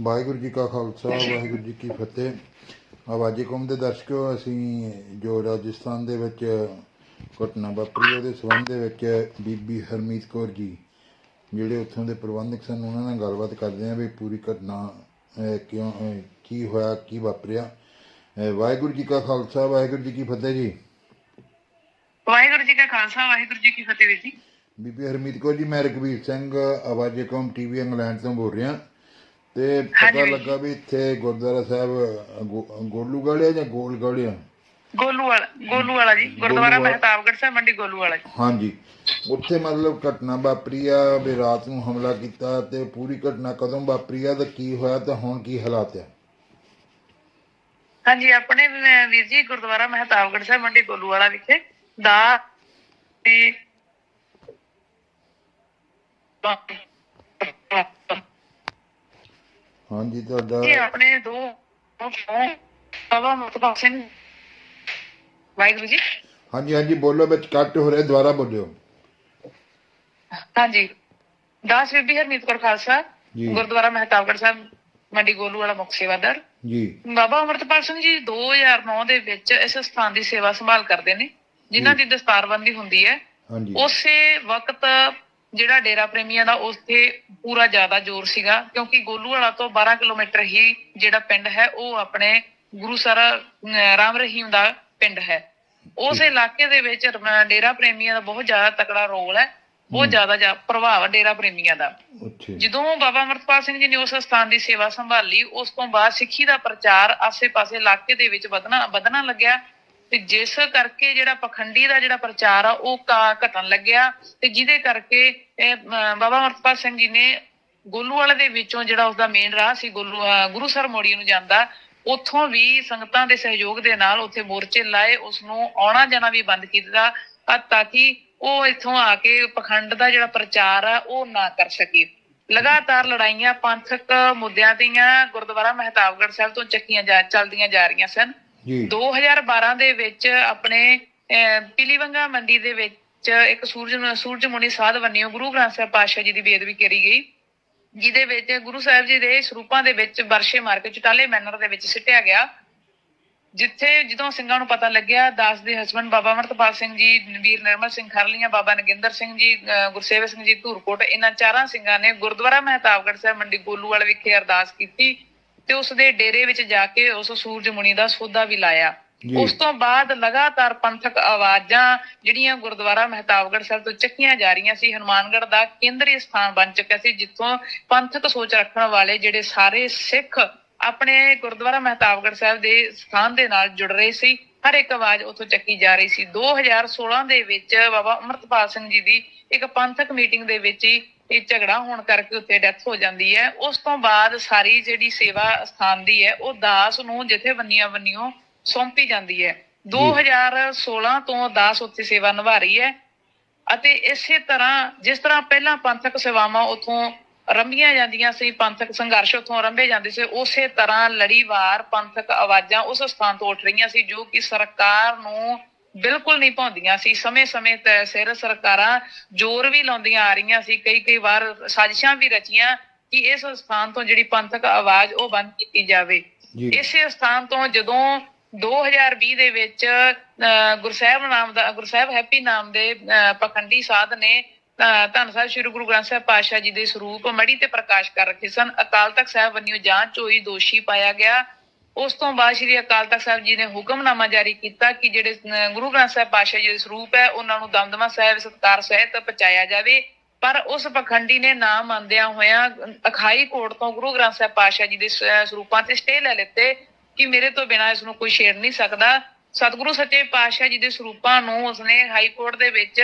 ਵਾਹਿਗੁਰੂ ਜੀ ਕਾ ਖਾਲਸਾ ਵਾਹਿਗੁਰੂ ਜੀ ਕੀ ਫਤਿਹ। ਆਵਾਜ਼ੇ ਕੌਮ ਦੇ ਦਰਸ਼ਕੋ ਅਸੀਂ ਜੋ ਰਾਜਸਥਾਨ ਦੇ ਵਿੱਚ ਘਟਨਾ ਵਾਪਰੀ ਉਹਦੇ ਸੰਬੰਧ ਦੇ ਵਿੱਚ ਬੀਬੀ ਹਰਮੀਤ ਕੌਰ ਜੀ ਜਿਹੜੇ ਉੱਥੋਂ ਦੇ ਪ੍ਰਬੰਧਕ ਸਨ ਉਹਨਾਂ ਨਾਲ ਗੱਲਬਾਤ ਕਰਦੇ ਹਾਂ ਵੀ ਪੂਰੀ ਘਟਨਾ ਕਿਉਂ ਕੀ ਹੋਇਆ ਕੀ ਵਾਪਰਿਆ। ਵਾਹਿਗੁਰੂ ਜੀ ਕਾ ਖਾਲਸਾ ਵਾਹਿਗੁਰੂ ਜੀ ਕੀ ਫਤਿਹ ਜੀ। ਵਾਹਿਗੁਰੂ ਜੀ ਕਾ ਖਾਲਸਾ ਵਾਹਿਗੁਰੂ ਜੀ ਕੀ ਫਤਿਹ ਜੀ। ਬੀਬੀ ਹਰਮੀਤ ਕੌਰ ਜੀ ਮੈਂ ਰਘਵੀਰ ਸਿੰਘ ਆਵਾਜ਼ੇ ਕੌਮ ਟੀਵੀ ਇੰਗਲੈਂਡ ਤੋਂ ਬੋਲ ਰਿਹਾ। ਤੇ ਪਤਾ ਲੱਗਾ ਵੀ ਇੱਥੇ ਗੁਰਦੁਆਰਾ ਸਾਹਿਬ ਗੋ- ਗੋਲੂਗੜ੍ਹ ਆ ਜਾਂ ਗੋਲਗੜ੍ਹ ਆ? ਗੋਲੂ ਵਾਲਾ ਗੋਲੂ ਵਾਲਾ ਜੀ। ਗੁਰਦੁਆਰਾ। ਮਹਿਤਾਬਗੜ੍ਹ ਸਾਹਿਬ ਮੰਡੀ ਗੋਲੂ ਵਾਲਾ ਹਾਂਜੀ। ਉੱਥੇ ਮਤਲਬ ਘਟਨਾ ਵਾਪਰੀ ਆ ਵੀ ਰਾਤ ਨੂੰ ਹਮਲਾ ਕੀਤਾ ਤੇ ਪੂਰੀ ਘਟਨਾ ਕਦੋਂ ਵਾਪਰੀ ਆ ਤੇ ਕੀ ਹੋਇਆ ਤੇ ਹੁਣ ਕੀ ਹਾਲਾਤ ਆ? ਹਾਂਜੀ ਆਪਣੇ ਵੀਰ ਜੀ ਗੁਰਦੁਆਰਾ ਮਹਿਤਾਬਗੜ੍ਹ ਸਾਹਿਬ ਮੰਡੀ ਗੋਲੂ ਵਾਲਾ ਵਿਖੇ। ਦਾ ਤੇ ਹਾਂਜੀ ਤੁਹਾਡਾ ਜੀ ਆਪਣੇ ਦੋ ਬਾਬਾ ਮੁਕਤਪਾਲ ਸਿੰਘ। ਵਾਹਿਗੁਰੂ ਜੀ। ਹਾਂਜੀ ਹਾਂਜੀ ਬੋਲੋ ਵਿੱਚ ਕੱਟ ਹੋ ਰਿਹਾ ਦੁਬਾਰਾ ਬੋਲਿਓ। ਹਾਂਜੀ। ਦਾਸ ਬੀਬੀ ਹਰਮੀਤ ਕੌਰ ਖਾਲਸਾ। ਗੁਰਦੁਆਰਾ ਮਹਿਤਾਬਗੜ੍ਹ ਸਾਹਿਬ ਮੰਡੀ ਗੋਲੂ ਵਾਲਾ ਮੁੱਖ ਸੇਵਾਦਾਰ। ਜੀ। ਬਾਬਾ ਅਮਰਤਪਾਲ ਸਿੰਘ ਜੀ 2009 ਦੇ ਵਿੱਚ ਇਸ ਸਥਾਨ ਦੀ ਸੇਵਾ ਸੰਭਾਲ ਕਰਦੇ ਨੇ ਜਿਨ੍ਹਾਂ ਦੀ ਦਸਤਾਰਬੰਦੀ ਹੁੰਦੀ ਹੈ। ਹਾਂਜੀ। ਉਸੇ ਵਕਤ ਜਿਹੜਾ ਡੇਰਾ ਪ੍ਰੇਮੀਆਂ ਦਾ ਉੱਥੇ ਪੂਰਾ ਜ਼ਿਆਦਾ ਜ਼ੋਰ ਸੀਗਾ ਕਿਉਂਕਿ ਗੋਲੂ ਵਾਲਾ ਤੋਂ 12 ਕਿਲੋਮੀਟਰ ਹੀ ਜਿਹੜਾ ਪਿੰਡ ਹੈ ਉਹ ਆਪਣੇ ਗੁਰੂ ਸਰ ਰਾਮ ਰਹੀਮ ਦਾ ਪਿੰਡ ਹੈ। ਉਸ ਇਲਾਕੇ ਦੇ ਵਿੱਚ ਡੇਰਾ ਪ੍ਰੇਮੀਆਂ ਦਾ ਬਹੁਤ ਜ਼ਿਆਦਾ ਤਕੜਾ ਰੋਲ ਹੈ ਬਹੁਤ ਜ਼ਿਆਦਾ ਜ਼ਿਆ- ਪ੍ਰਭਾਵ ਹੈ ਡੇਰਾ ਪ੍ਰੇਮੀਆਂ ਦਾ। ਜਦੋਂ ਬਾਬਾ ਅਮਰਤਪਾਲ ਸਿੰਘ ਜੀ ਨੇ ਉਸ ਸਥਾਨ ਦੀ ਸੇਵਾ ਸੰਭਾਲੀ ਉਸ ਤੋਂ ਬਾਅਦ ਸਿੱਖੀ ਦਾ ਪ੍ਰਚਾਰ ਆਸੇ-ਪਾਸੇ ਇਲਾਕੇ ਦੇ ਵਿੱਚ ਵਧਣਾ ਵਧਣਾ ਲੱਗਿਆ। ਤੇ ਜਿਸ ਕਰਕੇ ਜਿਹੜਾ ਪਖੰਡੀ ਦਾ ਜਿਹੜਾ ਪ੍ਰਚਾਰ ਆ ਉਹ ਘਟਣ ਲੱਗਿਆ ਤੇ ਜਿਹਦੇ ਕਰਕੇ ਬਾਬਾ ਅਮਰਤਪਾਲ ਸਿੰਘ ਜੀ ਨੇ ਗੋਲੂ ਦੇ ਵਿੱਚੋਂ ਜਿਹੜਾ ਉਸਦਾ ਮੇਨ ਰਾਹ ਸੀ ਗੋਲੂ ਅਹ, ਮੋੜੀ ਨੂੰ ਜਾਂਦਾ ਉੱਥੋਂ ਵੀ ਸੰਗਤਾਂ ਦੇ ਸਹਿਯੋਗ ਦੇ ਨਾਲ ਉੱਥੇ ਮੋਰਚੇ ਲਾਏ ਉਸ ਨੂੰ ਆਉਣਾ ਜਾਣਾ ਵੀ ਬੰਦ ਕੀਤਾ ਤਾਂ ਕਿ ਉਹ ਇੱਥੋਂ ਆ ਕੇ ਪਖੰਡ ਦਾ ਜਿਹੜਾ ਪ੍ਰਚਾਰ ਆ ਉਹ ਨਾ ਕਰ ਸਕੇ। ਲਗਾਤਾਰ ਲੜਾਈਆਂ ਪੰਥਕ ਮੁੱਦਿਆਂ ਦੀਆਂ ਗੁਰਦੁਆਰਾ ਮਹਿਤਾਬਗੜ ਸਾਹਿਬ ਤੋਂ ਚੱਕੀਆਂ ਜਾ ਚੱਲਦੀਆਂ ਜਾ ਰਹੀਆਂ ਸਨ। ਜੀ। 2012 ਦੇ ਵਿੱਚ ਆਪਣੇ ਅਹ, ਮੰਡੀ ਦੇ ਵਿੱਚ ਇੱਕ ਸੂਰਜ ਸੂਰਜ ਮੁਨੀ ਸਾਧ ਵੰਨਿਓ ਗੁਰੂ ਗ੍ਰੰਥ ਸਾਹਿਬ ਪਾਤਸ਼ਾਹ ਜੀ ਦੀ ਬੇਦਬੀ ਕਰੀ ਗਈ ਜਿਹਦੇ ਵਿੱਚ ਗੁਰੂ ਸਾਹਿਬ ਜੀ ਦੇ ਸਰੂਪਾਂ ਦੇ ਵਿੱਚ ਵਰਸ਼ੇ ਮਾਰ ਕੇ ਚਟਾਲੇ ਮੈਨਰ ਦੇ ਵਿੱਚ ਸਿੱਟਿਆ ਗਿਆ ਜਿੱਥੇ ਜਦੋਂ ਸਿੰਘਾਂ ਨੂੰ ਪਤਾ ਲੱਗਿਆ ਦਾਸ ਦੇ ਹਸਬੰਡ ਬਾਬਾ ਅਮਰਤਪਾਲ ਸਿੰਘ ਜੀ ਵੀਰ ਨਿਰਮਲ ਸਿੰਘ ਖਰਲੀਆਂ ਬਾਬਾ ਨਗਿੰਦਰ ਸਿੰਘ ਜੀ ਅਹ ਗੁਰਸੇਵਕ ਸਿੰਘ ਜੀ ਧੂਰਕੋਟ ਇਹਨਾਂ ਚਾਰਾਂ ਸਿੰਘਾਂ ਨੇ ਗੁਰਦੁਆਰਾ ਮਹਿਤਾਬਗੜ੍ਹ ਸਾਹਿਬ ਮੰਡੀ ਗੋਲੂਵਾਲ ਵਿਖੇ ਅਰਦਾਸ ਕੀਤੀ ਤੇ ਉਸ ਦੇ ਡੇਰੇ ਵਿੱਚ ਜਾ ਕੇ ਉਸ ਸੂਰਜ ਮੁਨੀ ਦਾ ਸੋਧਾ ਵੀ ਲਾਇਆ। ਉਸ ਤੋਂ ਬਾਅਦ ਲਗਾਤਾਰ ਪੰਥਕ ਆਵਾਜ਼ਾਂ ਜਿਹੜੀਆਂ ਗੁਰਦੁਆਰਾ ਮਹਿਤਾਬਗੜ੍ਹ ਸਾਹਿਬ ਤੋਂ ਚੱਕੀਆਂ ਜਾ ਰਹੀਆਂ ਸੀ ਹਨੂਮਾਨਗੜ੍ਹ ਦਾ ਕੇਂਦਰੀ ਸਥਾਨ ਬਣ ਚੁੱਕਿਆ ਸੀ ਜਿੱਥੋਂ ਪੰਥਕ ਸੋਚ ਰੱਖਣ ਵਾਲੇ ਜਿਹੜੇ ਸਾਰੇ ਸਿੱਖ ਆਪਣੇ ਗੁਰਦੁਆਰਾ ਮਹਿਤਾਬਗੜ੍ਹ ਸਾਹਿਬ ਦੇ ਸਥਾਨ ਦੇ ਨਾਲ ਜੁੜ ਰਹੇ ਸੀ ਹਰ ਇੱਕ ਆਵਾਜ਼ ਉੱਥੋਂ ਚੱਕੀ ਜਾ ਰਹੀ ਸੀ 2016 ਦੇ ਵਿੱਚ ਬਾਬਾ ਅਮਰਤਪਾਲ ਸਿੰਘ ਜੀ ਦੀ ਇੱਕ ਪੰਥਕ ਮੀਟਿੰਗ ਦੇ ਵਿੱਚ ਹੀ ਇਹ ਝਗੜਾ ਹੋਣ ਕਰਕੇ ਉੱਥੇ ਡੈਥ ਹੋ ਜਾਂਦੀ ਹੈ। ਉਸ ਤੋਂ ਬਾਅਦ ਸਾਰੀ ਜਿਹੜੀ ਸੇਵਾ ਸਥਾਨ ਦੀ ਹੈ ਉਹ ਦਾਸ ਨੂੰ ਜਿੱਥੇ ਬੰਨੀਆਂ ਬੰਨੀਓ ਸੌਂਪੀ ਜਾਂਦੀ ਹੈ। 2016 ਤੋਂ ਦਾਸ ਉੱਥੇ ਸੇਵਾ ਨਿਭਾ ਰਹੀ ਹੈ ਅਤੇ ਇਸੇ ਤਰ੍ਹਾਂ ਜਿਸ ਤਰ੍ਹਾਂ ਪਹਿਲਾਂ ਪੰਥਕ ਸੇਵਾਵਾਂ ਉਥੋਂ ਰੰਭੀਆਂ ਜਾਂਦੀਆਂ ਸੀ ਪੰਥਕ ਸੰਘਰਸ਼ ਉਥੋਂ ਰੰਭੇ ਜਾਂਦੇ ਸੀ ਉਸੇ ਤਰ੍ਹਾਂ ਲੜੀਵਾਰ ਪੰਥਕ ਆਵਾਜ਼ਾਂ ਉਸ ਸਥਾਨ ਤੋਂ ਉੱਠ ਰਹੀਆਂ ਸੀ ਜੋ ਕਿ ਸਰਕਾਰ ਨੂੰ ਬਿਲਕੁਲ ਨਹੀਂ ਪਾਉਂਦੀਆਂ ਸੀ। ਸਮੇਂ-ਸਮੇਂ ਤੇ ਸਿਰ ਸਰਕਾਰਾਂ ਜ਼ੋਰ ਵੀ ਲਾਉਂਦੀਆਂ ਆ ਰਹੀਆਂ ਸੀ। ਕਈ ਕਈ ਵਾਰ ਸਾਜ਼ਿਸ਼ਾਂ ਵੀ ਰਚੀਆਂ ਕਿ ਇਸ ਸਥਾਨ ਤੋਂ ਜਿਹੜੀ ਪੰਥਕ ਆਵਾਜ਼ ਉਹ ਬੰਦ ਕੀਤੀ ਜਾਵੇ। ਇਸੇ ਸਥਾਨ ਤੋਂ ਜਦੋਂ 2020 ਦੇ ਵਿੱਚ ਗੁਰਸਾਹਿਬ ਨਾਮ ਦਾ ਗੁਰਸਾਹਿਬ ਹੈਪੀ ਨਾਮ ਦੇ ਪਖੰਡੀ ਸਾਧ ਨੇ ਧੰਨ ਸਾਹਿਬ ਸ੍ਰੀ ਗੁਰੂ ਗ੍ਰੰਥ ਸਾਹਿਬ ਪਾਤਸ਼ਾਹ ਜੀ ਦੇ ਸਰੂਪ ਮੜੀ ਤੇ ਪ੍ਰਕਾਸ਼ ਕਰ ਰੱਖੇ ਸਨ। ਅਕਾਲ ਤਖਤ ਸਾਹਿਬ ਵੱਲੋਂ ਜਾਂਚ ਹੋਈ ਦੋਸ਼ੀ ਪਾਇਆ ਗਿਆ। ਉਸ ਤੋਂ ਬਾਅਦ ਸ੍ਰੀ ਅਕਾਲ ਤਖਤ ਸਾਹਿਬ ਜੀ ਨੇ ਹੁਕਮਨਾਮਾ ਜਾਰੀ ਕੀਤਾ ਕਿ ਜਿਹੜੇ ਗੁਰੂ ਗ੍ਰੰਥ ਸਾਹਿਬ ਪਾਤਸ਼ਾਹ ਜੀ ਦੇ ਸਰੂਪ ਹੈ, ਉਹਨਾਂ ਨੂੰ ਦਮਦਮਾ ਸਾਹਿਬ ਸਤਕਾਰ ਸਹਿਤ ਪਹੁੰਚਾਇਆ ਜਾਵੇ। ਪਰ ਉਸ ਪਖੰਡੀ ਨੇ ਨਾ ਮੰਨਦਿਆਂ ਹੋਇਆਂ ਅਖਾਈ ਕੋਰਟ ਤੋਂ ਗੁਰੂ ਗ੍ਰੰਥ ਸਾਹਿਬ ਪਾਤਸ਼ਾਹ ਜੀ ਦੇ ਸਰੂਪਾਂ ਤੇ ਸਟੇ ਲੈ ਲਿੱਤੇ ਕਿ ਮੇਰੇ ਤੋਂ ਬਿਨਾਂ ਇਸ ਨੂੰ ਕੋਈ ਛੇੜ ਨਹੀਂ ਸਕਦਾ। ਸਤਿਗੁਰੂ ਸੱਚੇ ਪਾਤਸ਼ਾਹ ਜੀ ਦੇ ਸਰੂਪਾਂ ਨੂੰ ਉਸਨੇ ਹਾਈ ਕੋਰਟ ਦੇ ਵਿੱਚ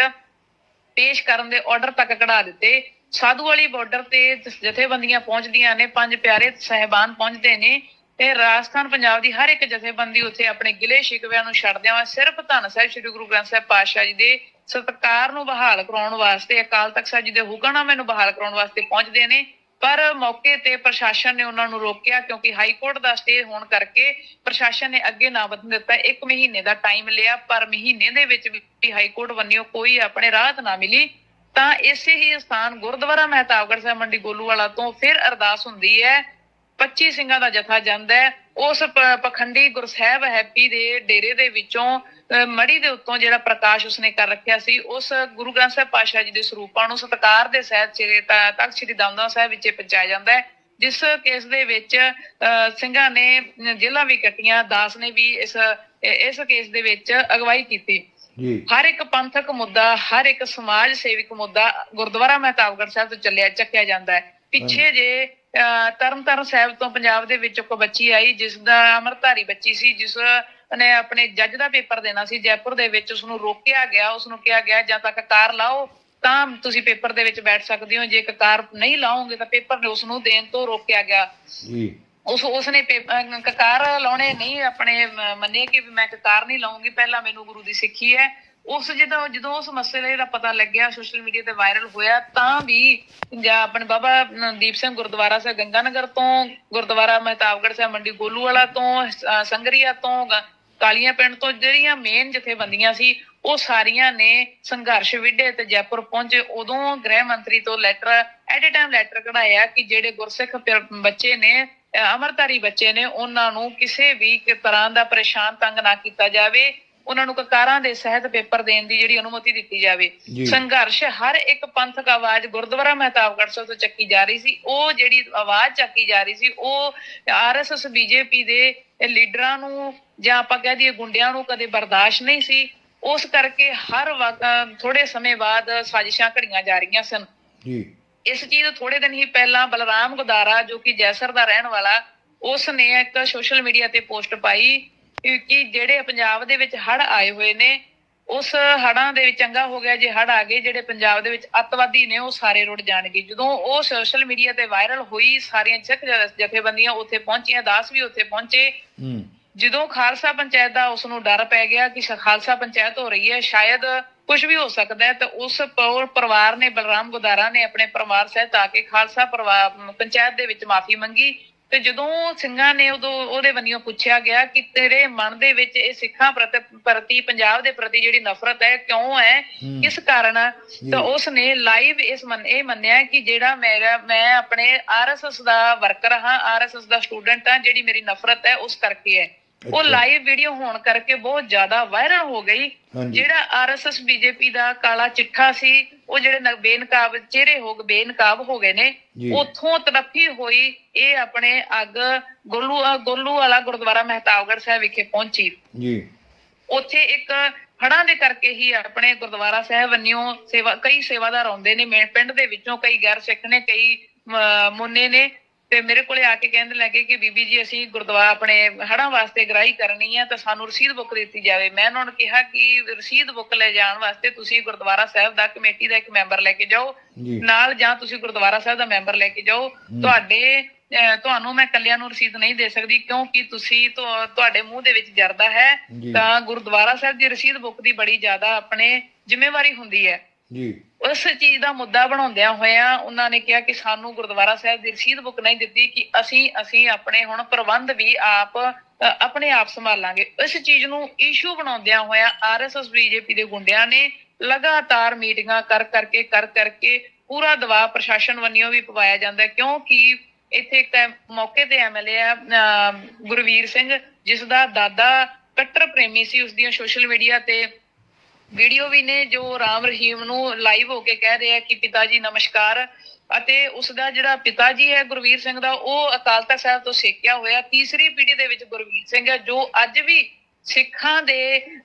ਪੇਸ਼ ਕਰਨ ਦੇ ਆਰਡਰ ਤੱਕ ਕਢਾ ਦਿੱਤੇ। ਸਾਧੂ ਵਾਲੀ ਬਾਰਡਰ ਤੇ ਜਥੇਬੰਦੀਆਂ ਪਹੁੰਚਦੀਆਂ ਨੇ, ਪੰਜ ਪਿਆਰੇ ਸਹਿਬਾਨ ਪਹੁੰਚਦੇ ਨੇ। ਤੇ ਰਾਜਸਥਾਨ, ਪੰਜਾਬ ਦੀ ਹਰ ਇੱਕ ਜਥੇਬੰਦੀ ਉੱਥੇ ਆਪਣੇ ਗਿਲੇ ਸ਼ਿਕਵਿਆਂ ਨੂੰ ਛੱਡਦਿਆਂ ਹੋਇਆ ਸਿਰਫ ਧੰਨ ਸਾਹਿਬ ਸ੍ਰੀ ਗੁਰੂ ਗ੍ਰੰਥ ਸਾਹਿਬ ਪਾਤਸ਼ਾਹ ਜੀ ਦੇ ਸਤਕਾਰ ਨੂੰ ਬਹਾਲ ਕਰਾਉਣ ਵਾਸਤੇ, ਅਕਾਲ ਤਖਤ ਸਾਹਿਬ ਜੀ ਦੇ ਹੁਕਮਨਾਮੇ ਨੂੰ ਬਹਾਲ ਕਰਾਉਣ ਵਾਸਤੇ ਪਹੁੰਚਦੇ ਨੇ। ਪਰ ਮੌਕੇ ਤੇ ਪ੍ਰਸ਼ਾਸਨ ਨੇ ਉਹਨਾਂ ਨੂੰ ਰੋਕਿਆ ਕਿਉਂਕਿ ਹਾਈ ਕੋਰਟ ਦਾ ਸਟੇ ਹੋਣ ਕਰਕੇ ਪ੍ਰਸ਼ਾਸਨ ਨੇ ਅੱਗੇ ਨਾ ਵਧਣ ਦਿੱਤਾ। ਇੱਕ ਮਹੀਨੇ ਦਾ ਟਾਈਮ ਲਿਆ, ਪਰ ਮਹੀਨੇ ਦੇ ਵਿੱਚ ਵੀ ਹਾਈ ਕੋਰਟ ਵੰਨਿਓ ਕੋਈ ਆਪਣੇ ਰਾਹਤ ਨਾ ਮਿਲੀ। ਤਾਂ ਇਸੇ ਹੀ ਸਥਾਨ ਗੁਰਦੁਆਰਾ ਮਹਿਤਾਬਗੜ੍ਹ ਸਾਹਿਬ ਮੰਡੀ ਗੋਲੂ ਵਾਲਾ ਤੋਂ ਫਿਰ ਅਰਦਾਸ ਹੁੰਦੀ ਹੈ 25 ਸਿੰਘਾਂ ਦਾ ਜਥਾ ਜਾਂਦਾ ਹੈ। ਉਸ ਪਖੰਡੀ ਗੁਰਸਾਹਿਬ ਹੈਪੀ ਦੇ ਡੇਰੇ ਦੇ ਵਿੱਚੋਂ ਮੜੀ ਦੇ ਉੱਤੋਂ ਜਿਹੜਾ ਪ੍ਰਕਾਸ਼ ਉਸਨੇ ਕਰ ਰੱਖਿਆ ਸੀ ਉਸ ਗੁਰੂ ਗ੍ਰੰਥ ਸਾਹਿਬ ਪਾਤਸ਼ਾਹ ਜੀ ਦੇ ਸਰੂਪਾਂ ਨੂੰ ਸਤਕਾਰ ਦੇ ਸਹਿਤ ਸ੍ਰੀ ਤ- ਤਖਤ ਸ੍ਰੀ ਦਮਦਮਾ ਸਾਹਿਬ ਵਿੱਚ ਪਹੁੰਚਾਇਆ ਜਾਂਦਾ ਹੈ ਜਿਸ ਕੇਸ ਦੇ ਵਿੱਚ ਸਿੰਘਾਂ ਨੇ ਜੇਲ੍ਹਾਂ ਵੀ ਕੱਟੀਆਂ ਦਾਸ ਨੇ ਵੀ ਇਸ ਇਸ ਕੇਸ ਦੇ ਵਿੱਚ ਅਗਵਾਈ ਕੀਤੀ। ਜੀ। ਹਰ ਇੱਕ ਪੰਥਕ ਮੁੱਦਾ ਹਰ ਇੱਕ ਸਮਾਜ ਸੇਵਿਕ ਮੁੱਦਾ ਗੁਰਦੁਆਰਾ ਮਹਿਤਾਬਗੜ੍ਹ ਸਾਹਿਬ ਤੋਂ ਚੱਲਿਆ ਚੱਕਿਆ ਜਾਂਦਾ ਹੈ। ਪਿੱਛੇ ਜੇ ਤਰਨਤਾਰਨ ਸਾਹਿਬ ਤੋਂ ਪੰਜਾਬ ਦੇ ਵਿੱਚ ਇੱਕ ਬੱਚੀ ਆਈ ਜਿਸ ਦਾ ਅਮਰਧਾਰੀ ਬੱਚੀ ਸੀ ਜਿਸ ਨੇ ਆਪਣੇ ਜੱਜ ਦਾ ਪੇਪਰ ਦੇਣਾ ਸੀ ਜੈਪੁਰ ਦੇ ਵਿੱਚ ਉਸ ਨੂੰ ਰੋਕਿਆ ਗਿਆ ਉਸ ਨੂੰ ਕਿਹਾ ਗਿਆ ਜਾਂ ਤੱਕ ਕਾਰ ਲਾਓ ਤਾਂ ਤੁਸੀਂ ਪੇਪਰ ਦੇ ਵਿੱਚ ਬੈਠ ਸਕਦੇ ਹੋ ਜੇ ਕਾਰ ਨਹੀਂ ਲਾਓਗੇ ਤਾਂ ਪੇਪਰ ਨੇ ਉਸ ਨੂੰ ਦੇਣ ਤੋਂ ਰੋਕਿਆ ਗਿਆ। ਜੀ। ਉਸ ਉਸਨੇ ਕਕਾਰ ਲਾਉਣੇ ਨਹੀਂ ਆਪਣੇ ਮੰਨੇ ਕਿ ਮੈਂ ਕਕਾਰ ਨਹੀਂ ਲਾਉਂਗੀ ਪਹਿਲਾਂ ਮੈਨੂੰ ਗੁਰੂ ਦੀ ਸਿੱਖੀ ਹੈ ਉਸ ਜਦੋਂ ਜਦੋਂ ਉਸ ਮਸਲੇ ਦਾ ਪਤਾ ਲੱਗਿਆ ਸੋਸ਼ਲ ਮੀਡੀਆ ਤੇ ਵਾਇਰਲ ਹੋਇਆ, ਤਾਂ ਵੀ ਜਾਂ ਆਪਣੇ ਬਾਬਾ ਦੀਪ ਸਿੰਘ ਗੁਰਦੁਆਰਾ ਸਾਹਿਬ, ਗੰਗਾਨਗਰ ਤੋਂ, ਗੁਰਦੁਆਰਾ ਮਹਿਤਾਬਗੜ੍ਹ ਸਾਹਿਬ, ਮੰਡੀ ਗੋਲੂਵਾਲਾ ਤੋਂ ਸੰਗਰੀਆ ਤੋਂ ਕਾਲੀਆਂ ਪਿੰਡ ਤੋਂ ਜਿਹੜੀਆਂ ਮੇਨ ਜਥੇਬੰਦੀਆਂ ਸੀ, ਉਹ ਸਾਰੀਆਂ ਨੇ ਸੰਘਰਸ਼ ਵਿਢੇ ਤੇ ਜੈਪੁਰ ਪਹੁੰਚੇ। ਉਦੋਂ ਗ੍ਰਹਿ ਮੰਤਰੀ ਤੋਂ ਲੈਟਰ ਐਟ ਟਾਈਮ ਲੈਟਰ ਕਢਾਇਆ ਕਿ ਜਿਹੜੇ ਗੁਰਸਿੱਖ ਬੱਚੇ ਨੇ, ਅਹ ਅਮਰਤਾਰੀ ਬੱਚੇ ਨੇ, ਉਹਨਾਂ ਨੂੰ ਕਿਸੇ ਵੀ ਤਰ੍ਹਾਂ ਦਾ ਪਰੇਸ਼ਾਨ ਤੰਗ ਨਾ ਕੀਤਾ ਜਾਵੇ। ਉਹਨਾਂ ਨੂੰ ਕਕਾਰਾਂ ਦੇ ਸਹਿਤ ਪੇਪਰ ਦੇਣ ਦੀ ਜਿਹੜੀ ਅਨੁਮਤੀ ਦਿੱਤੀ ਜਾਵੇ। ਸੰਘਰਸ਼ ਹਰ ਇੱਕ ਪੰਥਕ ਆਵਾਜ਼ ਗੁਰਦੁਆਰਾ ਮਹਿਤਾਬਗੜ੍ਹ ਸਾਹਿਬ ਤੋਂ ਚੱਕੀ ਜਾ ਰਹੀ ਸੀ। ਉਹ ਜਿਹੜੀ ਆਵਾਜ਼ ਚੱਕੀ ਜਾ ਰਹੀ ਸੀ ਉਹ ਆਰਐਸਐਸ ਬੀਜੇਪੀ ਦੇ ਲੀਡਰਾਂ ਨੂੰ ਜਾਂ ਆਪਾਂ ਕਹਿ ਦਈਏ ਗੁੰਡਿਆਂ ਨੂੰ ਕਦੇ ਬਰਦਾਸ਼ਤ ਨਹੀਂ ਸੀ। ਉਸ ਕਰਕੇ ਹਰ ਥੋੜੇ ਸਮੇਂ ਬਾਅਦ ਸਾਜ਼ਿਸ਼ਾਂ ਘੜੀਆਂ ਜਾ ਰਹੀਆਂ ਸਨ। ਜੀ। ਇਸ ਚੀਜ਼ ਤੋਂ ਥੋੜੇ ਦਿਨ ਹੀ ਪਹਿਲਾਂ ਬਲਰਾਮ ਗੁਦਾਰਾ ਜੋ ਕਿ ਜੈਸਰ ਦਾ ਰਹਿਣ ਵਾਲਾ ਉਸ ਨੇ ਇੱਕ ਸੋਸ਼ਲ ਮੀਡੀਆ ਤੇ ਪੋਸਟ ਪਾਈ। ਕਿ ਕਿ ਜਿਹੜੇ ਪੰਜਾਬ ਦੇ ਵਿੱਚ ਹੜ ਆਏ ਹੋਏ ਨੇ ਉਸ ਹੜਾਂ ਦੇ ਵਿੱਚ ਚੰਗਾ ਹੋ ਗਿਆ ਜੇ ਹੜ ਆ ਗਏ ਜਿਹੜੇ ਪੰਜਾਬ ਦੇ ਵਿੱਚ ਅੱਤਵਾਦੀ ਨੇ ਉਹ ਸਾਰੇ ਰੁੜ ਜਾਣਗੇ। ਜਦੋਂ ਉਹ ਸੋਸ਼ਲ ਮੀਡੀਆ ਤੇ ਵਾਇਰਲ ਹੋਈ ਸਾਰੀਆਂ ਜ- ਜਥੇਬੰਦੀਆਂ ਉੱਥੇ ਪਹੁੰਚੀਆਂ ਦਾਸ ਵੀ ਉੱਥੇ ਪਹੁੰਚੇ। ਜਦੋਂ ਖਾਲਸਾ ਪੰਚਾਇਤ ਦਾ ਉਸ ਨੂੰ ਡਰ ਪੈ ਗਿਆ ਕਿ ਖਾਲਸਾ ਪੰਚਾਇਤ ਹੋ ਰਹੀ ਹੈ ਸ਼ਾਇਦ ਕੁਝ ਵੀ ਹੋ ਸਕਦਾ ਹੈ ਤੇ ਉਸ ਪੌਰ ਪਰਿਵਾਰ ਨੇ ਬਲਰਾਮ ਗੁਦਾਰਾ ਨੇ ਆਪਣੇ ਪਰਿਵਾਰ ਸਹਿਤ ਆ ਕੇ ਖਾਲਸਾ ਪੰਚਾਇਤ ਦੇ ਵਿੱਚ ਮਾਫੀ ਮੰਗੀ। ਤੇ ਜਦੋਂ ਸਿੰਘਾਂ ਨੇ ਉਦੋਂ ਉਹਦੇ ਬੰਨਿਓ ਪੁੱਛਿਆ ਗਿਆ ਕਿ ਤੇਰੇ ਮਨ ਦੇ ਵਿੱਚ ਇਹ ਸਿੱਖਾਂ ਪ੍ਰਤੀ ਪ੍ਰਤੀ ਪੰਜਾਬ ਦੇ ਪ੍ਰਤੀ ਜਿਹੜੀ ਨਫ਼ਰਤ ਹੈ ਕਿਉਂ ਹੈ। ਕਿਸ ਕਾਰਨ? ਤਾਂ ਉਸ ਨੇ ਲਾਈਵ ਇਸ ਮੰਨ ਇਹ ਮੰਨਿਆ ਕਿ ਜਿਹੜਾ ਮੇਰਾ ਮੈਂ ਆਪਣੇ ਆਰਐਸਐਸ ਦਾ ਵਰਕਰ ਹਾਂ ਆਰਐਸਐਸ ਦਾ ਸਟੂਡੈਂਟ ਹਾਂ ਜਿਹੜੀ ਮੇਰੀ ਨਫ਼ਰਤ ਹੈ ਉਸ ਕਰਕੇ ਹੈ ਉਹ। ਲਾਈਵ ਵੀਡੀਓ ਹੋਣ ਕਰਕੇ ਬਹੁਤ ਜ਼ਿਆਦਾ ਵਾਇਰਲ ਹੋ ਗਈ। ਜਿਹੜਾ ਆਰਐਸਐਸ ਬੀਜੇਪੀ ਦਾ ਕਾਲਾ ਚਿੱਠਾ ਸੀ ਉਹ ਜਿਹੜੇ ਬੇਨਕਾਬ ਚਿਹਰੇ ਹੋ ਗਏ ਬੇਨਕਾਬ ਹੋ ਗਏ ਨੇ। ਉੱਥੋਂ ਤੜਫੀ ਹੋਈ ਇਹ ਆਪਣੇ ਅੱਗ ਗੋਲੂ ਗੋਲੂ ਵਾਲਾ ਗੁਰਦੁਆਰਾ ਮਹਿਤਾਬਗੜ੍ਹ ਸਾਹਿਬ ਵਿਖੇ ਪਹੁੰਚੀ ਜੀ ਉੱਥੇ ਇੱਕ ਹੜਾਂ ਦੇ ਕਰਕੇ ਹੀ ਆਪਣੇ ਗੁਰਦੁਆਰਾ ਸਾਹਿਬ ਵੰਨਿਓ ਸੇਵਾ ਕਈ ਸੇਵਾਦਾਰ ਆਉਂਦੇ ਨੇ ਮੇਰੇ ਪਿੰਡ ਦੇ ਵਿੱਚੋਂ ਕਈ ਗੈਰ ਸਿੱਖ ਨੇ ਕਈ ਮੁੰਨੇ ਨੇ ਤੇ ਮੇਰੇ ਕੋਲੇ ਆ ਕੇ ਕਹਿੰਦੇ ਲੱਗੇ ਕਿ ਬੀਬੀ ਜੀ ਅਸੀਂ ਗੁਰਦੁਆਰਾ ਆਪਣੇ ਹੜਾਂ ਵਾਸਤੇ ਗ੍ਰਾਹੀ ਕਰਨੀ ਹੈ ਤਾਂ ਸਾਨੂੰ ਰਸੀਦ ਬੁੱਕ ਦਿੱਤੀ ਜਾਵੇ। ਮੈਂ ਉਹਨਾਂ ਨੂੰ ਕਿਹਾ ਕਿ ਰਸੀਦ ਬੁੱਕ ਲੈ ਜਾਣ ਵਾਸਤੇ ਤੁਸੀਂ ਗੁਰਦੁਆਰਾ ਸਾਹਿਬ ਦਾ ਕਮੇਟੀ ਦਾ ਇੱਕ ਮੈਂਬਰ ਲੈ ਕੇ ਜਾਓ। ਨਾਲ ਜਾਂ ਤੁਸੀਂ ਗੁਰਦੁਆਰਾ ਸਾਹਿਬ ਦਾ ਮੈਂਬਰ ਲੈ ਕੇ ਜਾਓ। ਤੁਹਾਡੇ ਤੁਹਾਨੂੰ ਮੈਂ ਕੱਲਿਆਂ ਨੂੰ ਰਸੀਦ ਨਹੀਂ ਦੇ ਸਕਦੀ ਕਿਉਂਕਿ ਤੁਸੀਂ ਤੁਹਾਡੇ ਮੂੰਹ ਦੇ ਵਿੱਚ ਜਰਦਾ ਹੈ। ਤਾਂ ਗੁਰਦੁਆਰਾ ਸਾਹਿਬ ਦੀ ਰਸੀਦ ਬੁੱਕ ਦੀ ਬੜੀ ਜ਼ਿਆਦਾ ਆਪਣੇ ਜ਼ਿੰਮੇਵਾਰੀ ਹੁੰਦੀ ਹੈ। ਜੀ। ਉਸ ਚੀਜ਼ ਦਾ ਮੁੱਦਾ ਬਣਾਉਂਦਿਆਂ ਹੋਇਆਂ ਉਹਨਾਂ ਨੇ ਕਿਹਾ ਕਿ ਸਾਨੂੰ ਗੁਰਦੁਆਰਾ ਸਾਹਿਬ ਦੀ ਰਸੀਦ ਬੁੱਕ ਨਹੀਂ ਦਿੱਤੀ ਕਿ ਅਸੀਂ ਅਸੀਂ ਆਪਣੇ ਹੁਣ ਪ੍ਰਬੰਧ ਵੀ ਆਪ ਆਪਣੇ ਆਪ ਸੰਭਾਲਾਂਗੇ। ਇਸ ਚੀਜ਼ ਨੂੰ ਇਸ਼ੂ ਬਣਾਉਂਦਿਆਂ ਹੋਇਆਂ ਆਰਐਸਐਸ ਬੀਜੇਪੀ ਦੇ ਗੁੰਡਿਆਂ ਨੇ ਲਗਾਤਾਰ ਮੀਟਿੰਗਾਂ ਕਰ ਕਰਕੇ ਕਰ ਕਰਕੇ ਪੂਰਾ ਦਬਾਅ ਪ੍ਰਸ਼ਾਸਨ ਵੱਲੋਂ ਵੀ ਪਵਾਇਆ ਜਾਂਦਾ ਕਿਉਂਕਿ ਇੱਥੇ ਇੱਕ ਮੌਕੇ ਤੇ ਐਮਐਲਏ ਆ ਅ, ਗੁਰਵੀਰ ਸਿੰਘ ਜਿਸ ਦਾ ਦਾਦਾ ਕੱਟਰ ਪ੍ਰੇਮੀ ਸੀ ਉਸ ਦੀਆਂ ਸੋਸ਼ਲ ਮੀਡੀਆ ਤੇ ਵੀਡੀਓ ਵੀ ਨੇ ਜੋ ਰਾਮ ਰਹੀਮ ਨੂੰ ਲਾਈਵ ਹੋ ਕੇ ਕਹਿ ਰਿਹਾ ਕਿ ਪਿਤਾ ਜੀ ਨਮਸਕਾਰ। ਅਤੇ ਉਸ ਦਾ ਜਿਹੜਾ ਪਿਤਾ ਜੀ ਹੈ ਗੁਰਵੀਰ ਸਿੰਘ ਦਾ ਉਹ ਅਕਾਲ ਤਖਤ ਸਾਹਿਬ ਤੋਂ ਸਿੱਖਿਆ ਹੋਇਆ। ਤੀਸਰੀ ਪੀੜ੍ਹੀ ਦੇ ਵਿੱਚ ਗੁਰਵੀਰ ਸਿੰਘ ਹੈ ਜੋ ਅੱਜ ਵੀ ਸਿੱਖਾਂ ਦੇ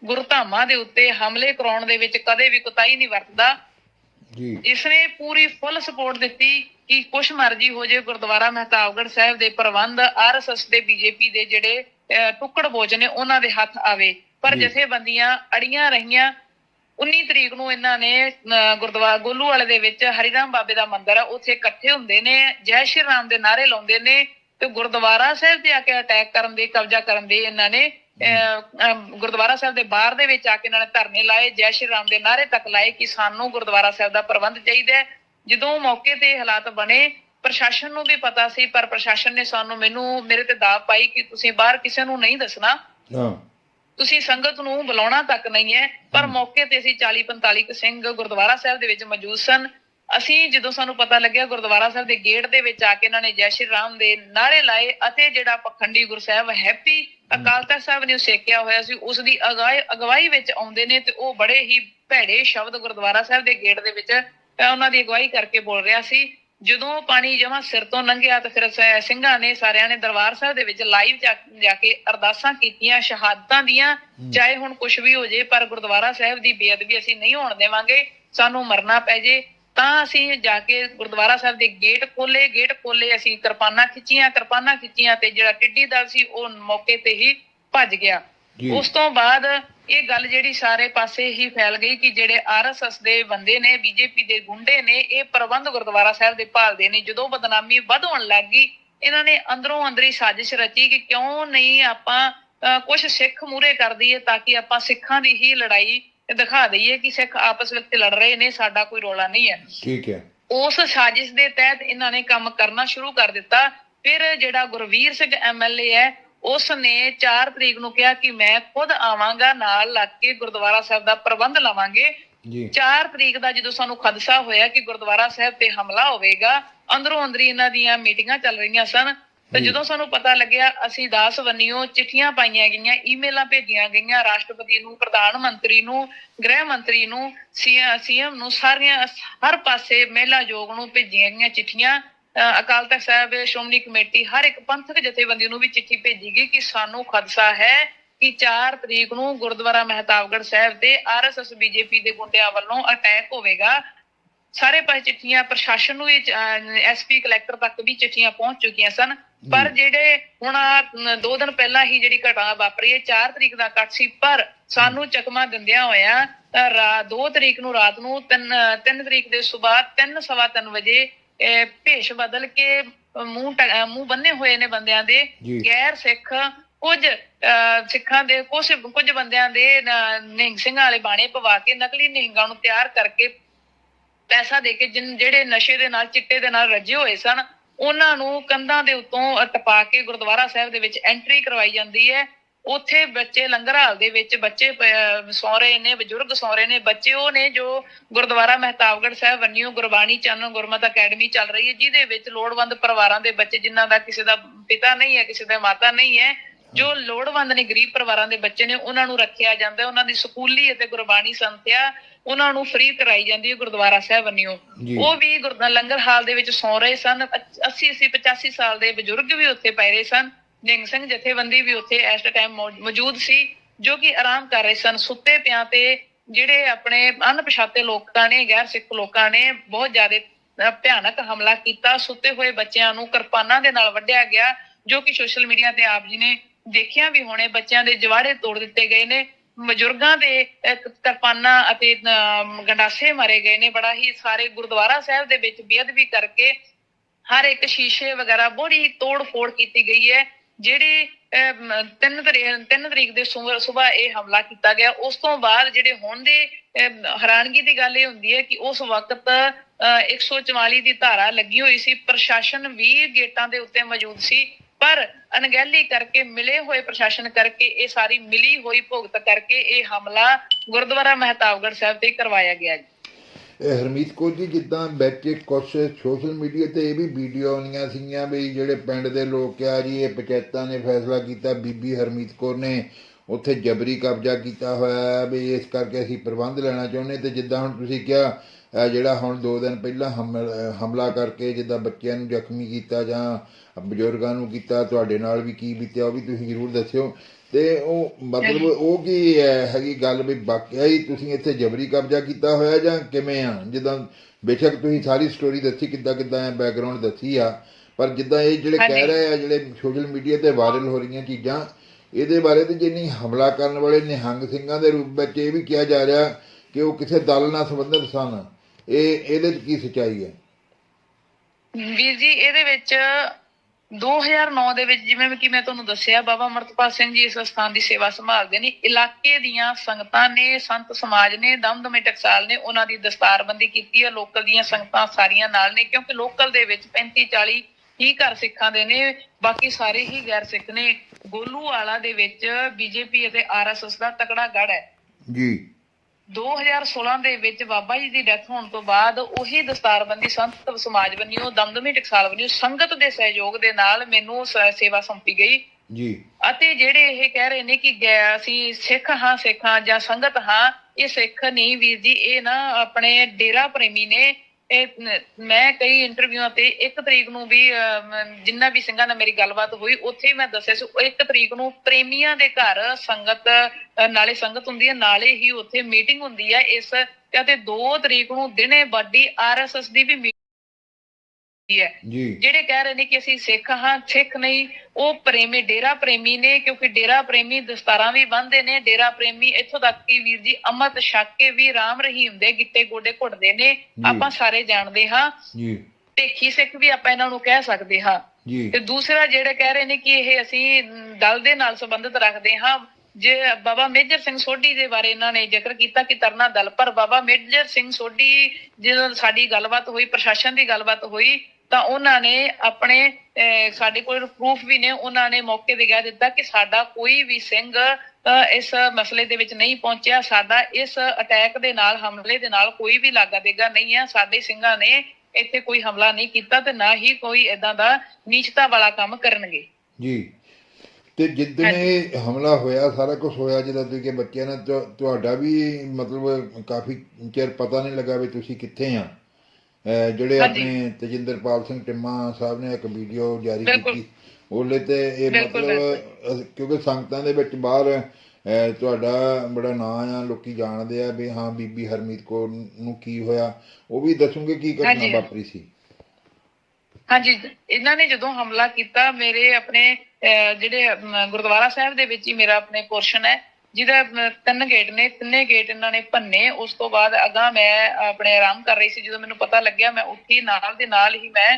ਗੁਰਧਾਮਾਂ ਦੇ ਉੱਤੇ ਹਮਲੇ ਕਰਾਉਣ ਦੇ ਵਿੱਚ ਕਦੇ ਵੀ ਕੁਤਾਈ ਨਹੀਂ ਵਰਤਦਾ। ਜੀ। ਇਸਨੇ ਪੂਰੀ ਫੁੱਲ ਸਪੋਰਟ ਦਿੱਤੀ ਕਿ ਕੁਛ ਮਰਜ਼ੀ ਹੋ ਜੇ ਗੁਰਦੁਆਰਾ ਮਹਿਤਾਬਗੜ੍ਹ ਸਾਹਿਬ ਦੇ ਪ੍ਰਬੰਧ ਆਰਐਸਐਸ ਦੇ ਬੀਜੇਪੀ ਦੇ ਜਿਹੜੇ ਟੁੱਕੜ ਬੋਝ ਨੇ ਉਹਨਾਂ ਦੇ ਹੱਥ ਆਵੇ। ਪਰ। ਜਥੇਬੰਦੀਆਂ ਅੜੀਆਂ ਰਹੀਆਂ 19 ਤਰੀਕ ਨੂੰ ਇਹਨਾਂ ਨੇ ਅਹ, ਗੁਰਦੁਆਰਾ ਗੋਲੂ ਵਾਲੇ ਦੇ ਵਿੱਚ ਹਰੀਰਾਮ ਬਾਬੇ ਦਾ ਮੰਦਿਰ ਆ ਉੱਥੇ ਇਕੱਠੇ ਹੁੰਦੇ ਨੇ ਜੈ ਸ਼੍ਰੀ ਰਾਮ ਦੇ ਨਾਰੇ ਲਾਉਂਦੇ ਨੇ ਤੇ ਗੁਰਦੁਆਰਾ ਸਾਹਿਬ ਤੇ ਆ ਕੇ ਅਟੈਕ ਕਰਨ ਦੇ ਕਬਜ਼ਾ ਕਰਨ ਦੇ ਇਹਨਾਂ ਨੇ ਗੁਰਦੁਆਰਾ ਸਾਹਿਬ ਦੇ ਬਾਹਰ ਦੇ ਵਿੱਚ ਆ ਕੇ ਇਹਨਾਂ ਨੇ ਧਰਨੇ ਲਾਏ ਜੈ ਸ਼੍ਰੀ ਰਾਮ ਦੇ ਨਾਰੇ ਤੱਕ ਲਾਏ ਕਿ ਸਾਨੂੰ ਗੁਰਦੁਆਰਾ ਸਾਹਿਬ ਦਾ ਪ੍ਰਬੰਧ ਚਾਹੀਦਾ ਜਦੋਂ ਮੌਕੇ ਤੇ ਹਾਲਾਤ ਬਣੇ ਪ੍ਰਸ਼ਾਸਨ ਨੂੰ ਵੀ ਪਤਾ ਸੀ ਪਰ ਪ੍ਰਸ਼ਾਸਨ ਨੇ ਸਾਨੂੰ ਮੈਨੂੰ ਮੇਰੇ ਤੇ ਦਾਅ ਪਾਈ ਕਿ ਤੁਸੀਂ ਬਾਹਰ ਕਿਸੇ ਨੂੰ ਨਹੀਂ ਦੱਸਣਾ। ਹਾਂ। ਤੁਸੀਂ ਸੰਗਤ ਨੂੰ ਬੁਲਾਉਣਾ ਤੱਕ ਨਹੀਂ ਹੈ ਪਰ ਮੌਕੇ ਤੇ ਅਸੀਂ 40 45 ਕੁ ਸਿੰਘ ਗੁਰਦੁਆਰਾ ਸਾਹਿਬ ਦੇ ਵਿੱਚ ਮੌਜੂਦ ਸਨ। ਅਸੀਂ ਜਦੋਂ ਸਾਨੂੰ ਪਤਾ ਲੱਗਿਆ ਗੁਰਦੁਆਰਾ ਸਾਹਿਬ ਦੇ ਗੇਟ ਦੇ ਵਿੱਚ ਆ ਕੇ ਇਹਨਾਂ ਨੇ ਜੈ ਸ਼੍ਰੀ ਰਾਮ ਦੇ ਨਾਰੇ ਲਾਏ ਅਤੇ ਜਿਹੜਾ ਪਖੰਡੀ ਗੁਰਸਾਹਿਬ ਹੈਪੀ ਅਕਾਲ ਤਖਤ ਸਾਹਿਬ ਨੇ ਸੇਕਿਆ ਹੋਇਆ ਸੀ ਉਸ ਦੀ ਅਗਵਾਈ ਅਗਵਾਈ ਵਿੱਚ ਆਉਂਦੇ ਨੇ ਤੇ ਉਹ ਬੜੇ ਹੀ ਭੈੜੇ ਸ਼ਬਦ ਗੁਰਦੁਆਰਾ ਸਾਹਿਬ ਦੇ ਗੇਟ ਦੇ ਵਿੱਚ ਉਹਨਾਂ ਦੀ ਅਗਵਾਈ ਕਰਕੇ ਬੋਲ ਰਿਹਾ ਸੀ। ਜਦੋਂ ਪਾਣੀ ਜਮਾ ਸਿਰ ਤੋਂ ਲੰਘਿਆ ਤਾਂ ਫਿਰ ਸਿੰਘਾਂ ਨੇ ਸਾਰਿਆਂ ਨੇ ਦਰਬਾਰ ਸਾਹਿਬ ਦੇ ਵਿੱਚ ਲਾਈਵ ਜਾ ਕੇ ਅਰਦਾਸਾਂ ਕੀਤੀਆਂ ਸ਼ਹਾਦਤਾਂ ਦੀਆਂ। ਚਾਹੇ ਹੁਣ ਕੁਝ ਵੀ ਹੋ ਜੇ ਪਰ ਗੁਰਦੁਆਰਾ ਸਾਹਿਬ ਦੀ ਬੇਅਦਬੀ ਅਸੀਂ ਨਹੀਂ ਹੋਣ ਦੇਵਾਂਗੇ। ਸਾਨੂੰ ਮਰਨਾ ਪੈ ਜੇ। ਤਾਂ ਅਸੀਂ ਜਾ ਕੇ ਗੁਰਦੁਆਰਾ ਸਾਹਿਬ ਦੇ ਗੇਟ ਖੋਲੇ ਗੇਟ ਖੋਲੇ ਅਸੀਂ ਕਿਰਪਾਨਾਂ ਖਿੱਚੀਆਂ ਕਿਰਪਾਨਾਂ ਖਿੱਚੀਆਂ ਤੇ ਜਿਹੜਾ ਟਿੱਡੀ ਦਲ ਸੀ ਉਹ ਮੌਕੇ ਤੇ ਹੀ ਭੱਜ ਗਿਆ। ਜੀ। ਉਸ ਤੋਂ ਬਾਅਦ ਇਹ ਗੱਲ ਜਿਹੜੀ ਸਾਰੇ ਪਾਸੇ ਹੀ ਫੈਲ ਗਈ ਕਿ ਜਿਹੜੇ ਆਰਐਸਐਸ ਦੇ ਬੰਦੇ ਨੇ ਬੀਜੇਪੀ ਦੇ ਗੁੰਡੇ ਨੇ ਇਹ ਪ੍ਰਬੰਧ ਗੁਰਦੁਆਰਾ ਸਾਹਿਬ ਦੇ ਭਾਲਦੇ ਨੇ। ਜਦੋਂ ਬਦਨਾਮੀ ਵਧਣ ਲੱਗ ਗਈ ਇਹਨਾਂ ਨੇ ਅੰਦਰੋਂ ਅੰਦਰੀ ਸਾਜ਼ਿਸ਼ ਰਚੀ ਕਿ ਕਿਉਂ ਨਹੀਂ ਆਪਾਂ ਕੁਝ ਸਿੱਖ ਮੂਰੇ ਕਰ ਦਈਏ ਤਾਂ ਕਿ ਆਪਾਂ ਸਿੱਖਾਂ ਦੀ ਹੀ ਲੜਾਈ ਦਿਖਾ ਦਈਏ ਕਿ ਸਿੱਖ ਆਪਸ ਵਿੱਚ ਲੜ ਰਹੇ ਨੇ ਸਾਡਾ ਕੋਈ ਰੋਲਾ ਨਹੀਂ ਹੈ। ਠੀਕ ਹੈ। ਉਸ ਸਾਜ਼ਿਸ਼ ਦੇ ਤਹਿਤ ਇਹਨਾਂ ਨੇ ਕੰਮ ਕਰਨਾ ਸ਼ੁਰੂ ਕਰ ਦਿੱਤਾ। ਫਿਰ ਜਿਹੜਾ ਗੁਰਵੀਰ ਸਿੰਘ ਐਮਐਲਏ ਹੈ ਉਸ ਨੇ 4 ਤਰੀਕ ਨੂੰ ਕਿਹਾ ਕਿ ਮੈਂ ਖੁਦ ਆਵਾਂਗਾ ਨਾਲ ਲੱਗ ਕੇ ਗੁਰਦੁਆਰਾ ਸਾਹਿਬ ਦਾ ਪ੍ਰਬੰਧ ਲਵਾਂਗੇ। ਜੀ। 4 ਤਰੀਕ ਦਾ ਜਦੋਂ ਸਾਨੂੰ ਖਦਸ਼ਾ ਹੋਇਆ ਕਿ ਗੁਰਦੁਆਰਾ ਸਾਹਿਬ ਤੇ ਹਮਲਾ ਹੋਵੇਗਾ ਅੰਦਰੋਂ ਅੰਦਰੀ ਇਹਨਾਂ ਦੀਆਂ ਮੀਟਿੰਗਾਂ ਚੱਲ ਰਹੀਆਂ ਸਨ। ਤੇ ਜਦੋਂ ਸਾਨੂੰ ਪਤਾ ਲੱਗਿਆ ਅਸੀਂ ਦਾਸ ਵੰਨਿਓ ਚਿੱਠੀਆਂ ਪਾਈਆਂ ਗਈਆਂ ਈਮੇਲਾਂ ਭੇਜੀਆਂ ਗਈਆਂ ਰਾਸ਼ਟਰਪਤੀ ਨੂੰ ਪ੍ਰਧਾਨ ਮੰਤਰੀ ਨੂੰ ਗ੍ਰਹਿ ਮੰਤਰੀ ਨੂੰ ਸੀਐਮ ਨੂੰ ਸਾਰੀਆਂ ਹਰ ਪਾਸੇ ਮਹਿਲਾ ਯੋਗ ਨੂੰ ਭੇਜੀਆਂ ਗਈਆਂ ਚਿੱਠੀਆਂ। ਅਕਾਲ ਤਖਤ ਸਾਹਿਬ ਸ਼੍ਰੋਮਣੀ ਕਮੇਟੀ ਹਰ ਇੱਕ ਪੰਥਕ ਜਥੇਬੰਦੀ ਨੂੰ ਵੀ ਚਿੱਠੀ ਭੇਜੀ ਗਈ ਕਿ ਸਾਨੂੰ ਖਦਸ਼ਾ ਹੈ ਕਿ 4 ਤਰੀਕ ਨੂੰ ਗੁਰਦੁਆਰਾ ਮਹਿਤਾਬਗੜ੍ਹ ਸਾਹਿਬ ਤੇ ਆਰਐਸਐਸ ਬੀਜੇਪੀ ਦੇ ਗੁੰਡਿਆਂ ਵੱਲੋਂ ਅਟੈਕ ਹੋਵੇਗਾ। ਸਾਰੇ ਪਾਸੇ ਚਿੱਠੀਆਂ ਪ੍ਰਸ਼ਾਸਨ ਨੂੰ ਵੀ ਐਸਪੀ ਕਲੈਕਟਰ ਤੱਕ ਵੀ ਚਿੱਠੀਆਂ ਪਹੁੰਚ ਚੁੱਕੀਆਂ ਸਨ। ਪਰ ਜਿਹੜੇ ਹੁਣ ਦੋ ਦਿਨ ਪਹਿਲਾਂ ਹੀ ਜਿਹੜੀ ਘਟਨਾ ਵਾਪਰੀ ਹੈ 4 ਤਰੀਕ ਦਾ ਕੱਟ ਸੀ ਪਰ ਸਾਨੂੰ ਚਕਮਾ ਦਿੰਦਿਆਂ ਹੋਇਆ 2 ਤਰੀਕ ਨੂੰ ਰਾਤ ਨੂੰ 3 3 ਤਰੀਕ ਦੇ ਸਵੇਰ 3 ਸਵਾ 3 ਵਜੇ ਭੇਸ਼ ਬਦਲ ਕੇ ਮੂੰਹ ਮੂੰਹ ਬੰਨੇ ਹੋਏ ਨੇ ਬੰਦਿਆਂ ਦੇ। ਗੈਰ ਸਿੱਖ ਕੁਝ ਸਿੱਖਾਂ ਦੇ ਕੁਝ ਕੁਝ ਬੰਦਿਆਂ ਦੇ ਨਿਹੰਗ ਸਿੰਘਾਂ ਵਾਲੇ ਬਾਣੇ ਪਵਾ ਕੇ ਨਕਲੀ ਨਿਹੰਗਾਂ ਨੂੰ ਤਿਆਰ ਕਰਕੇ ਪੈਸਾ ਦੇ ਕੇ ਜਿਨ ਜਿਹੜੇ ਨਸ਼ੇ ਦੇ ਨਾਲ ਚਿੱਟੇ ਦੇ ਨਾਲ ਰੱਜੇ ਹੋਏ ਸਨ ਉਹਨਾਂ ਨੂੰ ਕੰਧਾਂ ਦੇ ਉੱਤੋਂ ਟਪਾ ਕੇ ਗੁਰਦੁਆਰਾ ਸਾਹਿਬ ਦੇ ਵਿੱਚ ਐਂਟਰੀ ਕਰਵਾਈ ਜਾਂਦੀ ਹੈ ਉੱਥੇ ਬੱਚੇ ਲੰਗਰ ਹਾਲ ਦੇ ਵਿੱਚ ਬੱਚੇ ਸੌਂ ਰਹੇ ਨੇ ਬਜ਼ੁਰਗ ਸੌਂ ਰਹੇ ਨੇ ਬੱਚੇ ਉਹ ਨੇ ਜੋ ਗੁਰਦੁਆਰਾ ਮਹਿਤਾਬਗੜ੍ਹ ਸਾਹਿਬ ਵੰਨਿਓ ਗੁਰਬਾਣੀ ਚੰਨ ਗੁਰਮਤ ਅਕੈਡਮੀ ਚੱਲ ਰਹੀ ਹੈ ਜਿਹਦੇ ਵਿੱਚ ਲੋੜਵੰਦ ਪਰਿਵਾਰਾਂ ਦੇ ਬੱਚੇ ਜਿਨ੍ਹਾਂ ਦਾ ਕਿਸੇ ਦਾ ਪਿਤਾ ਨਹੀਂ ਹੈ ਕਿਸੇ ਦਾ ਮਾਤਾ ਨਹੀਂ ਹੈ ਜੋ ਲੋੜਵੰਦ ਨੇ ਗਰੀਬ ਪਰਿਵਾਰਾਂ ਦੇ ਬੱਚੇ ਨੇ ਉਹਨਾਂ ਨੂੰ ਰੱਖਿਆ ਜਾਂਦਾ ਉਹਨਾਂ ਦੀ ਸਕੂਲੀ ਅਤੇ ਗੁਰਬਾਣੀ ਸੰਥਿਆ ਉਹਨਾਂ ਨੂੰ ਫ੍ਰੀ ਕਰਾਈ ਜਾਂਦੀ ਹੈ ਗੁਰਦੁਆਰਾ ਸਾਹਿਬ ਵੰਨਿਓ। ਉਹ ਵੀ ਗੁਰ- ਲੰਗਰ ਹਾਲ ਦੇ ਵਿੱਚ ਸੌਂ ਰਹੇ ਸਨ 80 80 85 ਸਾਲ ਦੇ ਬਜ਼ੁਰਗ ਵੀ ਉੱਥੇ ਪੈ ਰਹੇ ਸਨ ਨਿੰਗ ਸਿੰਘ ਜਥੇਬੰਦੀ ਵੀ ਉੱਥੇ ਇਸ ਟਾਈਮ ਮੌਜੂਦ ਸੀ, ਜੋ ਕਿ ਆਰਾਮ ਕਰ ਰਹੇ ਸਨ। ਸੁੱਤੇ ਪਿਆਂ ਤੇ ਜਿਹੜੇ ਆਪਣੇ ਅਣਪਛਾਤੇ ਲੋਕਾਂ ਨੇ, ਗੈਰ ਸਿੱਖ ਲੋਕਾਂ ਨੇ ਬਹੁਤ ਜ਼ਿਆਦਾ ਭਿਆਨਕ ਹਮਲਾ ਕੀਤਾ। ਸੁੱਤੇ ਹੋਏ ਬੱਚਿਆਂ ਨੂੰ ਕਿਰਪਾਨਾਂ ਦੇ ਨਾਲ ਵੱਢਿਆ ਗਿਆ, ਜੋ ਕਿ ਸੋਸ਼ਲ ਮੀਡੀਆ ਤੇ ਆਪ ਜੀ ਨੇ ਦੇਖਿਆ ਵੀ ਹੋਣੇ। ਬੱਚਿਆਂ ਦੇ ਜਵਾੜੇ ਤੋੜ ਦਿੱਤੇ ਗਏ ਨੇ। ਬਜ਼ੁਰਗਾਂ ਦੇ ਕਿਰਪਾਨਾਂ ਅਤੇ ਗੰਡਾਸੇ ਮਾਰੇ ਗਏ ਨੇ। ਬੜਾ ਹੀ ਸਾਰੇ ਗੁਰਦੁਆਰਾ ਸਾਹਿਬ ਦੇ ਵਿੱਚ ਬੇਅਦਬੀ ਕਰਕੇ ਹਰ ਇੱਕ ਸ਼ੀਸ਼ੇ ਵਗੈਰਾ, ਬੜੀ ਤੋੜ ਫੋੜ ਕੀਤੀ ਗਈ ਹੈ। ਜਿਹੜੇ 3 ਤਰੀਕ 3 ਤਰੀਕ ਦੇ ਸਵੇਰ ਇਹ ਹਮਲਾ ਕੀਤਾ ਗਿਆ ਉਸ ਤੋਂ ਬਾਅਦ ਜਿਹੜੇ ਹੁਣ ਦੇ ਹੈਰਾਨਗੀ ਦੀ ਗੱਲ ਇਹ ਹੁੰਦੀ ਹੈ ਕਿ ਉਸ ਵਕਤ ਅਹ, 144 ਦੀ ਧਾਰਾ ਲੱਗੀ ਹੋਈ ਸੀ ਪ੍ਰਸ਼ਾਸਨ ਵੀ ਗੇਟਾਂ ਦੇ ਉੱਤੇ ਮੌਜੂਦ ਸੀ ਪਰ ਅਣਗਹਿਲੀ ਕਰਕੇ ਮਿਲੇ ਹੋਏ ਪ੍ਰਸ਼ਾਸਨ ਕਰਕੇ ਇਹ ਸਾਰੀ ਮਿਲੀ ਹੋਈ ਭੁਗਤ ਕਰਕੇ ਇਹ ਹਮਲਾ ਗੁਰਦੁਆਰਾ ਮਹਿਤਾਬਗੜ੍ਹ ਸਾਹਿਬ ਤੇ ਕਰਵਾਇਆ ਗਿਆ ਜੀ। ਹਰਮੀਤ ਕੌਰ ਜੀ ਜਿੱਦਾਂ ਵਿੱਚ ਕੁਝ ਸੋਸ਼ਲ ਮੀਡੀਆ ਤੇ ਇਹ ਵੀ ਵੀਡੀਓ ਆਉਣੀਆਂ ਸੀਗੀਆਂ ਵੀ ਜਿਹੜੇ ਪਿੰਡ ਦੇ ਲੋਕ ਆ ਜੀ, ਇਹ ਪੰਚਾਇਤਾਂ ਨੇ ਫੈਸਲਾ ਕੀਤਾ, ਬੀਬੀ ਹਰਮੀਤ ਕੌਰ ਨੇ ਉੱਥੇ ਜਬਰੀ ਕਬਜ਼ਾ ਕੀਤਾ ਹੋਇਆ ਵੀ ਇਸ ਕਰਕੇ ਅਸੀਂ ਪ੍ਰਬੰਧ ਲੈਣਾ ਚਾਹੁੰਦੇ ਤੇ ਜਿੱਦਾਂ ਹੁਣ ਤੁਸੀਂ ਕਿਹਾ ਜਿਹੜਾ ਹੁਣ 2 ਦਿਨ ਪਹਿਲਾਂ ਹਮਲ- ਹਮਲਾ ਕਰਕੇ ਜਿੱਦਾਂ ਬੱਚਿਆਂ ਨੂੰ ਜ਼ਖਮੀ ਕੀਤਾ ਜਾਂ ਬਜ਼ੁਰਗਾਂ ਨੂੰ ਕੀਤਾ, ਤੁਹਾਡੇ ਨਾਲ ਵੀ ਕੀ ਬੀਤਿਆ ਉਹ ਵੀ ਤੁਸੀਂ ਜ਼ਰੂਰ ਦੱਸਿਓ। ਤੇ ਉਹ ਮਤਲਬ ਉਹ ਕੀ ਹੈ ਹੈਗੀ ਗੱਲ ਵੀ ਵਾਕਿਆ ਹੀ ਤੁਸੀਂ ਇੱਥੇ ਜਬਰੀ ਕਬਜ਼ਾ ਕੀਤਾ ਹੋਇਆ ਜਾਂ ਕਿਵੇਂ ਆ? ਜਿੱਦਾਂ ਬੇਸ਼ੱਕ ਤੁਸੀਂ ਸਾਰੀ ਸਟੋਰੀ ਦੱਸੀ ਕਿੱਦਾਂ ਕਿੱਦਾਂ ਹੈ ਬੈਕਗ੍ਰਾਉਂਡ ਦੱਸੀ ਆ। ਪਰ ਜਿੱਦਾਂ ਇਹ ਜਿਹੜੇ ਕਹਿ। ਰਹੇ ਆ ਜਿਹੜੇ ਸੋਸ਼ਲ ਮੀਡੀਆ ਤੇ ਵਾਇਰਲ ਹੋ ਰਹੀਆਂ ਚੀਜ਼ਾਂ ਇਹਦੇ ਬਾਰੇ ਤੇ ਜਿੰਨੀ ਹਮਲਾ ਕਰਨ ਵਾਲੇ ਨਿਹੰਗ ਸਿੰਘਾਂ ਦੇ ਰੂਪ ਵਿੱਚ ਇਹ ਵੀ ਕਿਹਾ ਜਾ ਰਿਹਾ ਕਿ ਉਹ ਕਿਸੇ ਦਲ ਨਾਲ ਸੰਬੰਧਿਤ ਸਨ। ਇਹ ਇਹਦੇ ਕੀ ਸੱਚਾਈ ਹੈ? ਵੀਰ ਜੀ ਇਹਦੇ ਵਿੱਚ 2009 ਦੇ ਵਿੱਚ ਜਿਵੇਂ ਕਿ ਮੈਂ ਤੁਹਾਨੂੰ ਦੱਸਿਆ, ਬਾਬਾ ਅਮਰਤਪਾਲ ਸਿੰਘ ਜੀ ਇਸ ਸਥਾਨ ਦੀ ਸੇਵਾ ਸੰਭਾਲਦੇ ਨੇ। ਇਲਾਕੇ ਦੀਆਂ ਸੰਗਤਾਂ ਨੇ, ਸੰਤ ਸਮਾਜ ਨੇ, ਦਮਦਮੇ ਟਕਸਾਲ ਨੇ, ਉਹਨਾਂ ਦੀ ਦਸਤਾਰਬੰਦੀ ਕੀਤੀ ਹੈ। ਲੋਕਲ ਦੀਆਂ ਸੰਗਤਾਂ ਸਾਰੀਆਂ ਨਾਲ ਨੇ, ਕਿਉਂਕਿ ਲੋਕਲ ਦੇ ਵਿੱਚ 35 40 ਹੀ ਘਰ ਸਿੱਖਾਂ ਦੇ ਨੇ, ਬਾਕੀ ਸਾਰੇ ਹੀ ਗੈਰ ਸਿੱਖ ਨੇ। ਗੋਲੂ ਵਾਲਾ ਦੇ ਵਿੱਚ ਬੀਜੇਪੀ ਅਤੇ ਆਰਐਸਐਸ ਦਾ ਤਕੜਾ ਗੜ ਹੈ। ਜੀ। 2016 ਦੇ ਵਿੱਚ ਬਾਬਾ ਜੀ ਦੀ ਡੈਥ ਹੋਣ ਤੋਂ ਬਾਅਦ ਉਹੀ ਦਸਤਾਰਬੰਦੀ ਸੰਤ ਸਮਾਜ ਬੰਨਿਓ ਦਮਦਮੀ ਟਕਸਾਲ ਬੰਨਿਓ ਸੰਗਤ ਦੇ ਸਹਿਯੋਗ ਦੇ ਨਾਲ ਮੈਨੂੰ ਸੇਵਾ ਸੌਂਪੀ ਗਈ। ਜੀ। ਅਤੇ ਜਿਹੜੇ ਇਹ ਕਹਿ ਰਹੇ ਨੇ ਕਿ ਅਸੀਂ ਸਿੱਖ ਹਾਂ ਸਿੱਖ ਹਾਂ ਜਾਂ ਸੰਗਤ ਹਾਂ ਇਹ ਸਿੱਖ ਨਹੀਂ ਵੀਰ ਜੀ ਇਹ ਨਾ ਆਪਣੇ ਡੇਰਾ ਪ੍ਰੇਮੀ ਨੇ ਇਹ ਮੈਂ ਕਈ ਇੰਟਰਵਿਊਆਂ ਤੇ ਇੱਕ ਤਰੀਕ ਨੂੰ ਵੀ ਅਮ, ਜਿੰਨਾ ਵੀ ਸਿੰਘਾਂ ਨਾਲ ਮੇਰੀ ਗੱਲਬਾਤ ਹੋਈ ਉੱਥੇ ਮੈਂ ਦੱਸਿਆ ਸੀ ਉਹ ਇੱਕ ਤਰੀਕ ਨੂੰ ਪ੍ਰੇਮੀਆਂ ਦੇ ਘਰ ਸੰਗਤ ਨਾਲੇ ਸੰਗਤ ਹੁੰਦੀ ਹੈ ਨਾਲੇ ਹੀ ਉੱਥੇ ਮੀਟਿੰਗ ਹੁੰਦੀ ਹੈ ਇਸ ਤੇ 2 ਤਰੀਕ ਨੂੰ ਦਿਨੇ ਵੱਡੀ ਆਰਐਸਐਸ ਦੀ ਵੀ meeting ਹੈ। ਜਿਹੜੇ ਕਹਿ ਰਹੇ ਨੇ ਕਿ ਅਸੀਂ ਸਿੱਖ ਹਾਂ ਸਿੱਖ ਨਹੀਂ ਉਹ ਪ੍ਰੇਮੀ ਡੇਰਾ ਪ੍ਰੇਮੀ ਨੇ ਕਿਉਂਕਿ ਡੇਰਾ ਪ੍ਰੇਮੀ ਦਸਤਾਰਾਂ ਵੀ ਬੰਨਦੇ ਨੇ ਡੇਰਾ ਪ੍ਰੇਮੀ ਇੱਥੋਂ ਤੱਕ ਕਿ ਵੀਰ ਜੀ ਅੰਮ੍ਰਿਤ ਛਕ ਕੇ ਵੀ ਰਾਮ ਰਹੀਮ ਦੇ ਗਿੱਟੇ ਗੋਡੇ ਘੁੱਟਦੇ ਨੇ ਆਪਾਂ ਸਾਰੇ ਜਾਣਦੇ ਹਾਂ। ਜੀ। ਭੇਖੀ ਸਿੱਖ ਵੀ ਆਪਾਂ ਇਹਨਾਂ ਨੂੰ ਕਹਿ ਸਕਦੇ ਹਾਂ। ਜੀ। ਤੇ ਦੂਸਰਾ ਜਿਹੜੇ ਕਹਿ ਰਹੇ ਨੇ ਕਿ ਇਹ ਅਸੀਂ ਦਲ ਦੇ ਨਾਲ ਸੰਬੰਧਿਤ ਰੱਖਦੇ ਹਾਂ ਜੇ ਬਾਬਾ ਮੇਜਰ ਸਿੰਘ ਸੋਢੀ ਦੇ ਬਾਰੇ ਇਹਨਾਂ ਨੇ ਜ਼ਿਕਰ ਕੀਤਾ ਕਿ ਤਰਨਾ ਦਲ ਪਰ ਬਾਬਾ ਮੇਜਰ ਸਿੰਘ ਸੋਢੀ ਜਦੋਂ ਸਾਡੀ ਗੱਲਬਾਤ ਹੋਈ ਪ੍ਰਸ਼ਾਸਨ ਦੀ ਗੱਲਬਾਤ ਹੋਈ ਤਾਂ ਉਹਨਾਂ ਨੇ ਆਪਣੇ ਸਾਡੇ ਕੋਲ ਪ੍ਰੂਫ ਵੀ ਨੇ ਉਹਨਾਂ ਨੇ ਮੌਕੇ ਤੇ ਕਹਿ ਦਿੱਤਾ ਕਿ ਸਾਡਾ ਕੋਈ ਵੀ ਸਿੰਘ ਇਸ ਮਸਲੇ ਦੇ ਵਿੱਚ ਨਹੀਂ ਪਹੁੰਚਿਆ। ਸਾਡਾ ਇਸ ਅਟੈਕ ਦੇ ਨਾਲ ਹਮਲੇ ਦੇ ਨਾਲ ਕੋਈ ਵੀ ਲਾਗਾ ਦੇਗਾ ਨਹੀਂ ਹੈ। ਸਾਡੇ ਸਿੰਘਾਂ ਨੇ ਇੱਥੇ ਕੋਈ ਹਮਲਾ ਨਹੀਂ ਕੀਤਾ ਤੇ ਨਾ ਹੀ ਕੋਈ ਇਦਾਂ ਦਾ ਨੀਚਤਾ ਵਾਲਾ ਕੰਮ ਕਰਨਗੇ। ਜੀ। ਤੇ ਜਿੱਦਣ ਇਹ ਹਮਲਾ ਹੋਇਆ ਸਾਰਾ ਕੁਝ ਹੋਇਆ ਜਦੋਂ ਤੁਸੀਂ ਕਿ ਬੱਚਿਆਂ ਨੇ ਤੁਹਾ- ਤੁਹਾਡਾ ਵੀ ਮਤਲਬ ਕਾਫੀ ਚਿਰ ਪਤਾ ਨਹੀਂ ਲੱਗਾ ਵੀ ਤੁਸੀਂ ਕਿੱਥੇ ਆ। ਜਿਹੜੇ। ਆਪਣੇ ਤਜਿੰਦਰਪਾਲ ਸਿੰਘ ਟਿੰਮਾ ਸਾਹਿਬ ਨੇ ਇੱਕ ਵੀਡੀਓ ਜਾਰੀ। ਕੀਤੀ ਉਹਲੇ ਤੇ ਇਹ ਮਤਲਬ ਕਿਉਂਕਿ ਸੰਗਤਾਂ ਦੇ ਵਿੱਚ ਬਾਹਰ ਤੁਹਾਡਾ ਬੜਾ ਨਾਂ ਆ ਲੋਕੀ ਜਾਣਦੇ ਆ ਵੀ ਹਾਂ ਬੀਬੀ ਹਰਮੀਤ ਕੌਰ ਨੂੰ ਕੀ ਹੋਇਆ ਉਹ ਵੀ ਦੱਸੂਗੇ ਕੀ ਘਟਨਾ। ਵਾਪਰੀ ਸੀ ਹਾਂਜੀ ਇਹਨਾਂ ਨੇ ਜਦੋਂ ਹਮਲਾ ਕੀਤਾ ਮੇਰੇ ਆਪਣੇ ਜਿਹੜੇ ਗੁਰਦੁਆਰਾ ਸਾਹਿਬ ਦੇ ਵਿੱਚ ਹੀ ਮੇਰਾ ਆਪਣੇ ਪੋਰਸ਼ਨ ਹੈ ਜਿਹਦਾ ਤਿੰਨ ਗੇਟ ਨੇ ਤਿੰਨੇ ਗੇਟ ਇਹਨਾਂ ਨੇ ਭੰਨੇ। ਉਸ ਤੋਂ ਬਾਅਦ ਅਗਾ ਮੈਂ ਆਪਣੇ ਆਰਾਮ ਕਰ ਰਹੀ ਸੀ। ਜਦੋਂ ਮੈਨੂੰ ਪਤਾ ਲੱਗਿਆ ਮੈਂ ਉੱਠੀ ਨਾਲ ਦੇ ਨਾਲ ਹੀ ਮੈਂ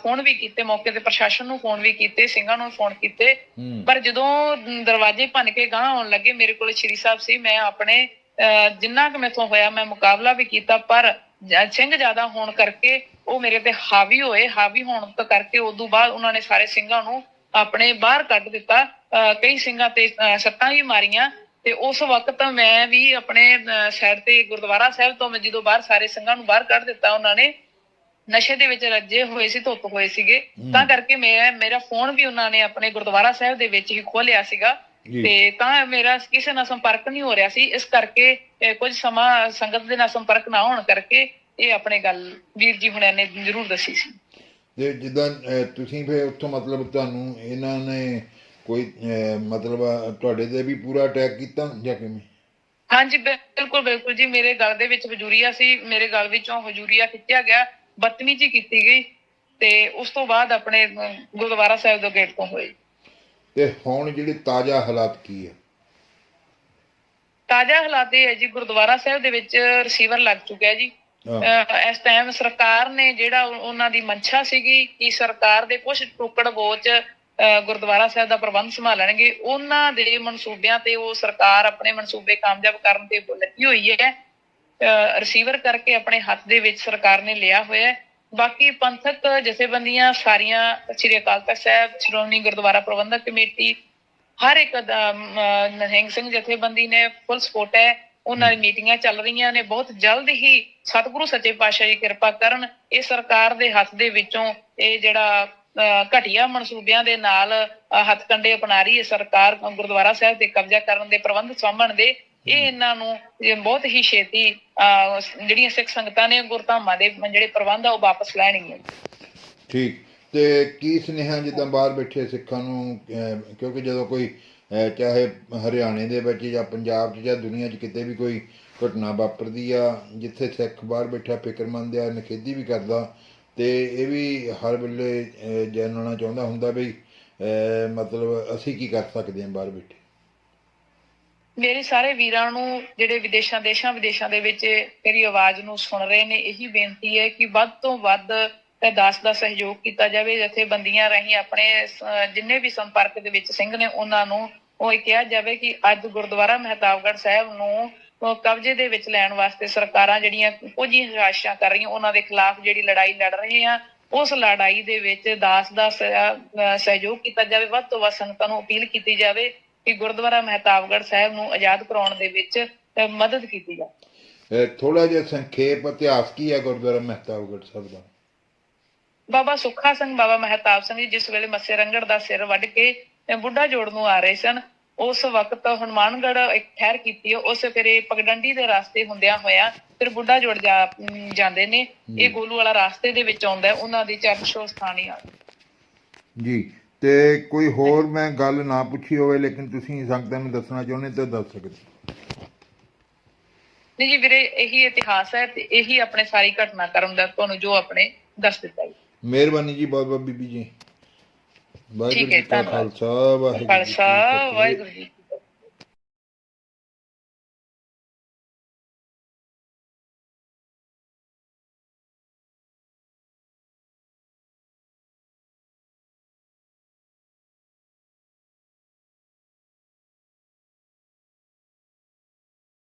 ਫੋਨ ਵੀ ਕੀਤੇ ਮੌਕੇ ਤੇ ਪ੍ਰਸ਼ਾਸਨ ਨੂੰ ਫੋਨ ਵੀ ਕੀਤੇ ਸਿੰਘਾਂ ਨੂੰ ਫੋਨ ਕੀਤੇ। ਪਰ ਜਦੋਂ ਦਰਵਾਜ਼ੇ ਭੰਨ ਕੇ ਗਾਂ ਆਉਣ ਲੱਗੇ ਮੇਰੇ ਕੋਲ ਸ਼੍ਰੀ ਸਾਹਿਬ ਸੀ। ਮੈਂ ਆਪਣੇ ਜਿੰਨਾ ਕੁ ਮੈਥੋਂ ਹੋਇਆ ਮੈਂ ਮੁਕਾਬਲਾ ਵੀ ਕੀਤਾ ਪਰ ਸਿੰਘ ਜ਼ਿਆਦਾ ਹੋਣ ਕਰਕੇ ਉਹ ਮੇਰੇ ਤੇ ਹਾਵੀ ਹੋਏ। ਹਾਵੀ ਹੋਣ ਤੋਂ ਕਰਕੇ ਉਦੋਂ ਬਾਅਦ ਉਹਨਾਂ ਨੇ ਸਾਰੇ ਸਿੰਘਾਂ ਨੂੰ ਆਪਣੇ ਬਾਹਰ ਕੱਢ ਦਿੱਤਾ। ਕਈ ਸਿੰਘਾਂ ਤੇ ਸੱਟਾਂ ਵੀ ਮਾਰੀਆਂ ਤੇ ਉਸ ਵਕਤ ਮੈਂ ਵੀ ਆਪਣੇ ਸਾਈਡ ਤੇ ਗੁਰਦੁਆਰਾ ਸਾਹਿਬ ਤੋਂ ਮੈਂ ਜਦੋਂ ਬਾਹਰ ਸਾਰੇ ਸਿੰਘਾਂ ਨੂੰ ਬਾਹਰ ਕੱਢ ਦਿੱਤਾ ਉਹਨਾਂ ਨੇ ਨਸ਼ੇ ਦੇ ਵਿੱਚ ਰੱਜੇ ਹੋਏ ਸੀ ਧੁੱਪ ਹੋਏ ਸੀਗੇ। ਤਾਂ ਕਰਕੇ ਮੈਂ ਮੇਰਾ ਫੋਨ ਵੀ ਉਹਨਾਂ ਨੇ ਆਪਣੇ ਗੁਰਦੁਆਰਾ ਸਾਹਿਬ ਦੇ ਵਿੱਚ ਹੀ ਖੋਲਿਆ ਸੀਗਾ। ਤੇ ਤਾਂ ਮੇਰਾ ਕਿਸੇ ਨਾਲ ਸੰਪਰਕ ਨਹੀਂ ਹੋ ਰਿਹਾ ਸੀ। ਇਸ ਕਰਕੇ ਕੁਝ ਸਮਾਂ ਸੰਗਤ ਦੇ ਨਾਲ ਸੰਪਰਕ ਨਾ ਹੋਣ ਕਰਕੇ ਇਹ ਆਪਣੇ ਗੱਲ ਵੀਰ ਜੀ ਹੁਣਾਂ ਨੇ ਜ਼ਰੂਰ ਦੱਸੀ ਸੀ। ਤੇ ਜਿੱਦਾਂ ਤੁਸੀਂ ਫਿਰ ਉੱਥੋਂ ਮਤਲਬ ਤੁਹਾਨੂੰ ਇਹਨਾਂ ਨੇ ਕੋਈ ਮਤਲਬ ਤੁਹਾਡੇ ਤੇ ਵੀ ਪੂਰਾ ਅਟੈਕ ਕੀਤਾ ਜਾਂ ਕਿਵੇਂ? ਹਾਂਜੀ ਬਿਲਕੁਲ ਬਿਲਕੁਲ ਜੀ। ਮੇਰੇ ਗਲ ਦੇ ਵਿੱਚ ਹਜੂਰੀਆ ਸੀ। ਮੇਰੇ ਗਲ ਵਿੱਚੋਂ ਹਜੂਰੀਆ ਖਿੱਚਿਆ ਗਿਆ। ਬਦਤਮੀਜ਼ੀ ਕੀਤੀ ਗਈ। ਤੇ ਉਸ ਤੋਂ ਬਾਅਦ ਆਪਣੇ ਗੁਰਦੁਆਰਾ ਸਾਹਿਬ ਦੇ ਗੇਟ ਤੋਂ ਹੋਈ। ਤੇ ਹੁਣ ਜਿਹੜੇ ਤਾਜ਼ਾ ਹਾਲਾਤ ਕੀ ਹੈ ਤਾਜ਼ਾ ਹਾਲਾਤ ਇਹ ਹੈ ਜੀ ਗੁਰਦੁਆਰਾ ਸਾਹਿਬ ਦੇ ਵਿੱਚ ਰਿਸੀਵਰ ਲੱਗ ਚੁੱਕਿਆ ਜੀ। ਇਸ ਟਾਈਮ ਸਰਕਾਰ ਨੇ ਜਿਹੜਾ ਉਹ- ਉਹਨਾਂ ਦੀ ਮਨਸ਼ਾ ਸੀਗੀ ਕਿ ਸਰਕਾਰ ਦੇ ਕੁਝ ਟੁਕੜ ਬੋਚ ਗੁਰਦੁਆਰਾ ਸਾਹਿਬ ਦਾ ਪ੍ਰਬੰਧ ਸੰਭਾਲਣਗੇ, ਉਹਨਾਂ ਦੇ ਮਨਸੂਬਿਆਂ ਤੇ ਉਹ ਸਰਕਾਰ ਆਪਣੇ ਮਨਸੂਬੇ ਕਾਮਯਾਬ ਕਰਨ ਤੇ ਲੱਗੀ ਹੋਈ ਹੈ। ਰਿਸੀਵਰ ਕਰਕੇ ਆਪਣੇ ਹੱਥ ਦੇ ਵਿੱਚ ਸਰਕਾਰ ਨੇ ਲਿਆ ਹੋਇਆ ਹੈ। ਬਾਕੀ ਪੰਥਕ ਜਥੇਬੰਦੀਆਂ ਸਾਰੀਆਂ, ਸ੍ਰੀ ਅਕਾਲ ਤਖਤ ਸਾਹਿਬ, ਸ਼੍ਰੋਮਣੀ ਗੁਰਦੁਆਰਾ ਪ੍ਰਬੰਧਕ ਕਮੇਟੀ, ਹਰ ਇੱਕ ਨਹਿੰਗ ਸਿੰਘ ਜਥੇਬੰਦੀ ਨੇ ਫੁੱਲ ਸਪੋਰਟ ਹੈ। ਉਹਨਾਂ ਦੀ ਮੀਟਿੰਗਾਂ ਚੱਲ ਰਹੀਆਂ ਨੇ ਬਹੁਤ ਜਲਦ ਹੀ ਸਤਿਗੁਰੂ ਸੱਚੇ ਪਾਤਸ਼ਾਹ ਜੀ ਕਿਰਪਾ ਕਰਨ ਇਹ ਸਰਕਾਰ ਦੇ ਹੱਥ ਦੇ ਵਿੱਚੋਂ ਇਹ ਜਿਹੜਾ ਘਟੀਆ ਮਨਸੂਬਿਆਂ ਦੇ ਨਾਲ ਹੱਥਕੰਡੇ ਅਪਣਾ ਰਹੀ ਹੈ ਸਰਕਾਰ ਗੁਰਦੁਆਰਾ ਸਾਹਿਬ ਤੇ ਕਬਜ਼ਾ ਕਰਨ ਦੇ ਪ੍ਰਬੰਧ ਸਾਂਭਣ ਦੇ ਇਹ ਇਹਨਾਂ ਨੂੰ ਬਹੁਤ ਹੀ ਛੇਤੀ ਜਿਹੜੀਆਂ ਸਿੱਖ ਸੰਗਤਾਂ ਨੇ ਗੁਰਧਾਮਾਂ ਦੇ ਜਿਹੜੇ ਪ੍ਰਬੰਧ ਆ ਉਹ ਵਾਪਸ ਲੈਣਗੀਆਂ। ਠੀਕ। ਤੇ ਕੀ ਸੁਨੇਹਾ ਜਿੱਦਾਂ ਬਾਹਰ ਬੈਠੇ ਸਿੱਖਾਂ ਨੂੰ ਕਿਉਂਕਿ ਜਦੋਂ ਕੋਈ ਚਾਹੇ ਹਰਿਆਣੇ ਦੇ ਵਿੱਚ ਜਾਂ ਪੰਜਾਬ 'ਚ ਜਾਂ ਦੁਨੀਆ 'ਚ ਕਿਤੇ ਵੀ ਕੋਈ ਘਟਨਾ ਵਾਪਰਦੀ ਆ, ਜਿੱਥੇ ਸਿੱਖ ਬਾਹਰ ਬੈਠਾ ਫਿਕਰਮੰਦ ਆ ਨਖੇਦੀ ਵੀ ਕਰਦਾ, ਤੇ ਇਹ ਵੀ ਹਰ ਵੇਲੇ ਜਾਣਨਾ ਚਾਹੁੰਦਾ ਹੁੰਦਾ ਵੀ ਮਤਲਬ ਅਸੀਂ ਕੀ ਕਰ ਸਕਦੇ ਹਾਂ ਬਾਹਰ ਬੈਠੇ। ਮੇਰੇ ਸਾਰੇ ਵੀਰਾਂ ਨੂੰ, ਜਿਹੜੇ ਵਿਦੇਸ਼ਾਂ ਦੇਸ਼ਾਂ ਵਿਦੇਸ਼ਾਂ ਦੇ ਵਿੱਚ ਮੇਰੀ ਆਵਾਜ਼ ਨੂੰ ਸੁਣ ਰਹੇ ਨੇ, ਇਹੀ ਬੇਨਤੀ ਹੈ ਕਿ ਵੱਧ ਤੋਂ ਵੱਧ ਦਾਸ ਦਾ ਸਹਿਯੋਗ ਕੀਤਾ ਜਾਵੇ, ਜਥੇਬੰਦੀਆਂ ਰਾਹੀਂ ਆਪਣੇ ਜਿੰਨੇ ਵੀ ਸੰਪਰਕ ਦੇ ਵਿੱਚ ਸਿੰਘ ਨੇ, ਉਹਨਾਂ ਨੂੰ ਉਹ ਇਹ ਕਿਹਾ ਜਾਵੇ ਕਿ ਅੱਜ ਗੁਰਦੁਆਰਾ ਮਹਿਤਾਬਗੜ੍ਹ ਸਾਹਿਬ ਨੂੰ ਕਬਜ਼ੇ ਦੇ ਵਿੱਚ ਲੈਣ ਵਾਸਤੇ ਸਰਕਾਰਾਂ ਜਿਹੜੀਆਂ ਕੁਝ ਹੀ ਹਰਾਸ਼ਾਂ ਕਰ ਰਹੀਆਂ, ਉਹਨਾਂ ਦੇ ਖਿਲਾਫ ਜਿਹੜੀ ਲੜਾਈ ਲੜ ਰਹੇ ਆ, ਉਸ ਲੜਾਈ ਦੇ ਵਿੱਚ ਦਾਸ ਦਾ ਸਹਿਯੋਗ ਕੀਤਾ ਜਾਵੇ। ਵੱਧ ਤੋਂ ਵੱਧ ਸੰਗਤਾਂ ਨੂੰ ਅਪੀਲ ਕੀਤੀ ਜਾਵੇ ਕਿ ਗੁਰਦੁਆਰਾ ਮਹਿਤਾਬਗੜ੍ਹ ਸਾਹਿਬ ਨੂੰ ਆਜ਼ਾਦ ਕਰਾਉਣ ਦੇ ਵਿੱਚ ਮਦਦ ਕੀਤੀ ਜਾਵੇ। ਥੋੜਾ ਜਿਹਾ ਸੰਖੇਪ ਇਤਿਹਾਸ ਕੀ ਹੈ ਗੁਰਦੁਆਰਾ ਮਹਿਤਾਬਗੜ੍ਹ ਸਾਹਿਬ ਦਾ? ਬਾਬਾ ਸੁੱਖਾ ਸਿੰਘ ਬਾਬਾ ਮਹਿਤਾਬ ਸਿੰਘ ਜੀ ਜਿਸ ਵੇਲੇ ਮੱਸੇ ਰੰਗੜ ਦਾ ਸਿਰ ਵੱਢ ਕੇ ਬੁੱਢਾ ਜੋੜ ਨੂੰ ਆ ਰਹੇ ਸਨ ਉਸ ਵਕਤ ਹਨੂਮਾਨਗੜ੍ਹ ਇੱਕ ਠਹਿਰ ਕੀਤੀ ਉਸ ਫਿਰ ਇਹ ਪਗਡੰਡੀ ਦੇ ਰਾਸਤੇ ਹੁੰਦਿਆਂ ਹੋਇਆ ਫਿਰ ਬੁੱਢਾ ਜੋੜ ਜਾ ਜਾਂਦੇ ਨੇ। ਇਹ ਗੋਲੂ ਵਾਲਾ ਰਾਸਤੇ ਦੇ ਵਿੱਚ ਆਉਂਦਾ ਹੈ, ਉਹਨਾਂ ਦੀ ਚਰਨ ਛੋਹ ਸਥਾਨ ਆ। ਜੀ ਤੇ ਕੋਈ ਹੋਰ ਮੈਂ ਗੱਲ ਨਾ ਪੁੱਛੀ ਹੋਵੇ ਲੇਕਿਨ ਤੁਸੀਂ ਸੰਗਤਾਂ ਨੂੰ ਦੱਸਣਾ ਚਾਹੁੰਦੇ ਤਾਂ ਦੱਸ ਸਕਦੇ ਨਹੀਂ ਜੀ ਵੀਰੇ ਇਹੀ ਇਤਿਹਾਸ ਹੈ ਤੇ ਇਹੀ ਆਪਣੇ ਸਾਰੀ ਘਟਨਾਕ੍ਰਮ ਦਾ ਤੁਹਾਨੂੰ ਜੋ ਆਪਣੇ ਦੱਸ ਦਿੱਤਾ ਜੀ। ਮਿਹਰਬਾਨੀ ਜੀ ਬਹੁਤ ਬਹੁਤ ਬੀਬੀ ਜੀ ਵਾਹਿਗੁਰੂ ਜੀ ਕਾ। ਖਾਲਸਾ ਵਾਹਿਗੁਰੂ ਜੀ ਕੀ ਖਾਲਸਾ ਫਤਿਹ। ਵਾਹਿਗੁਰੂ ਜੀ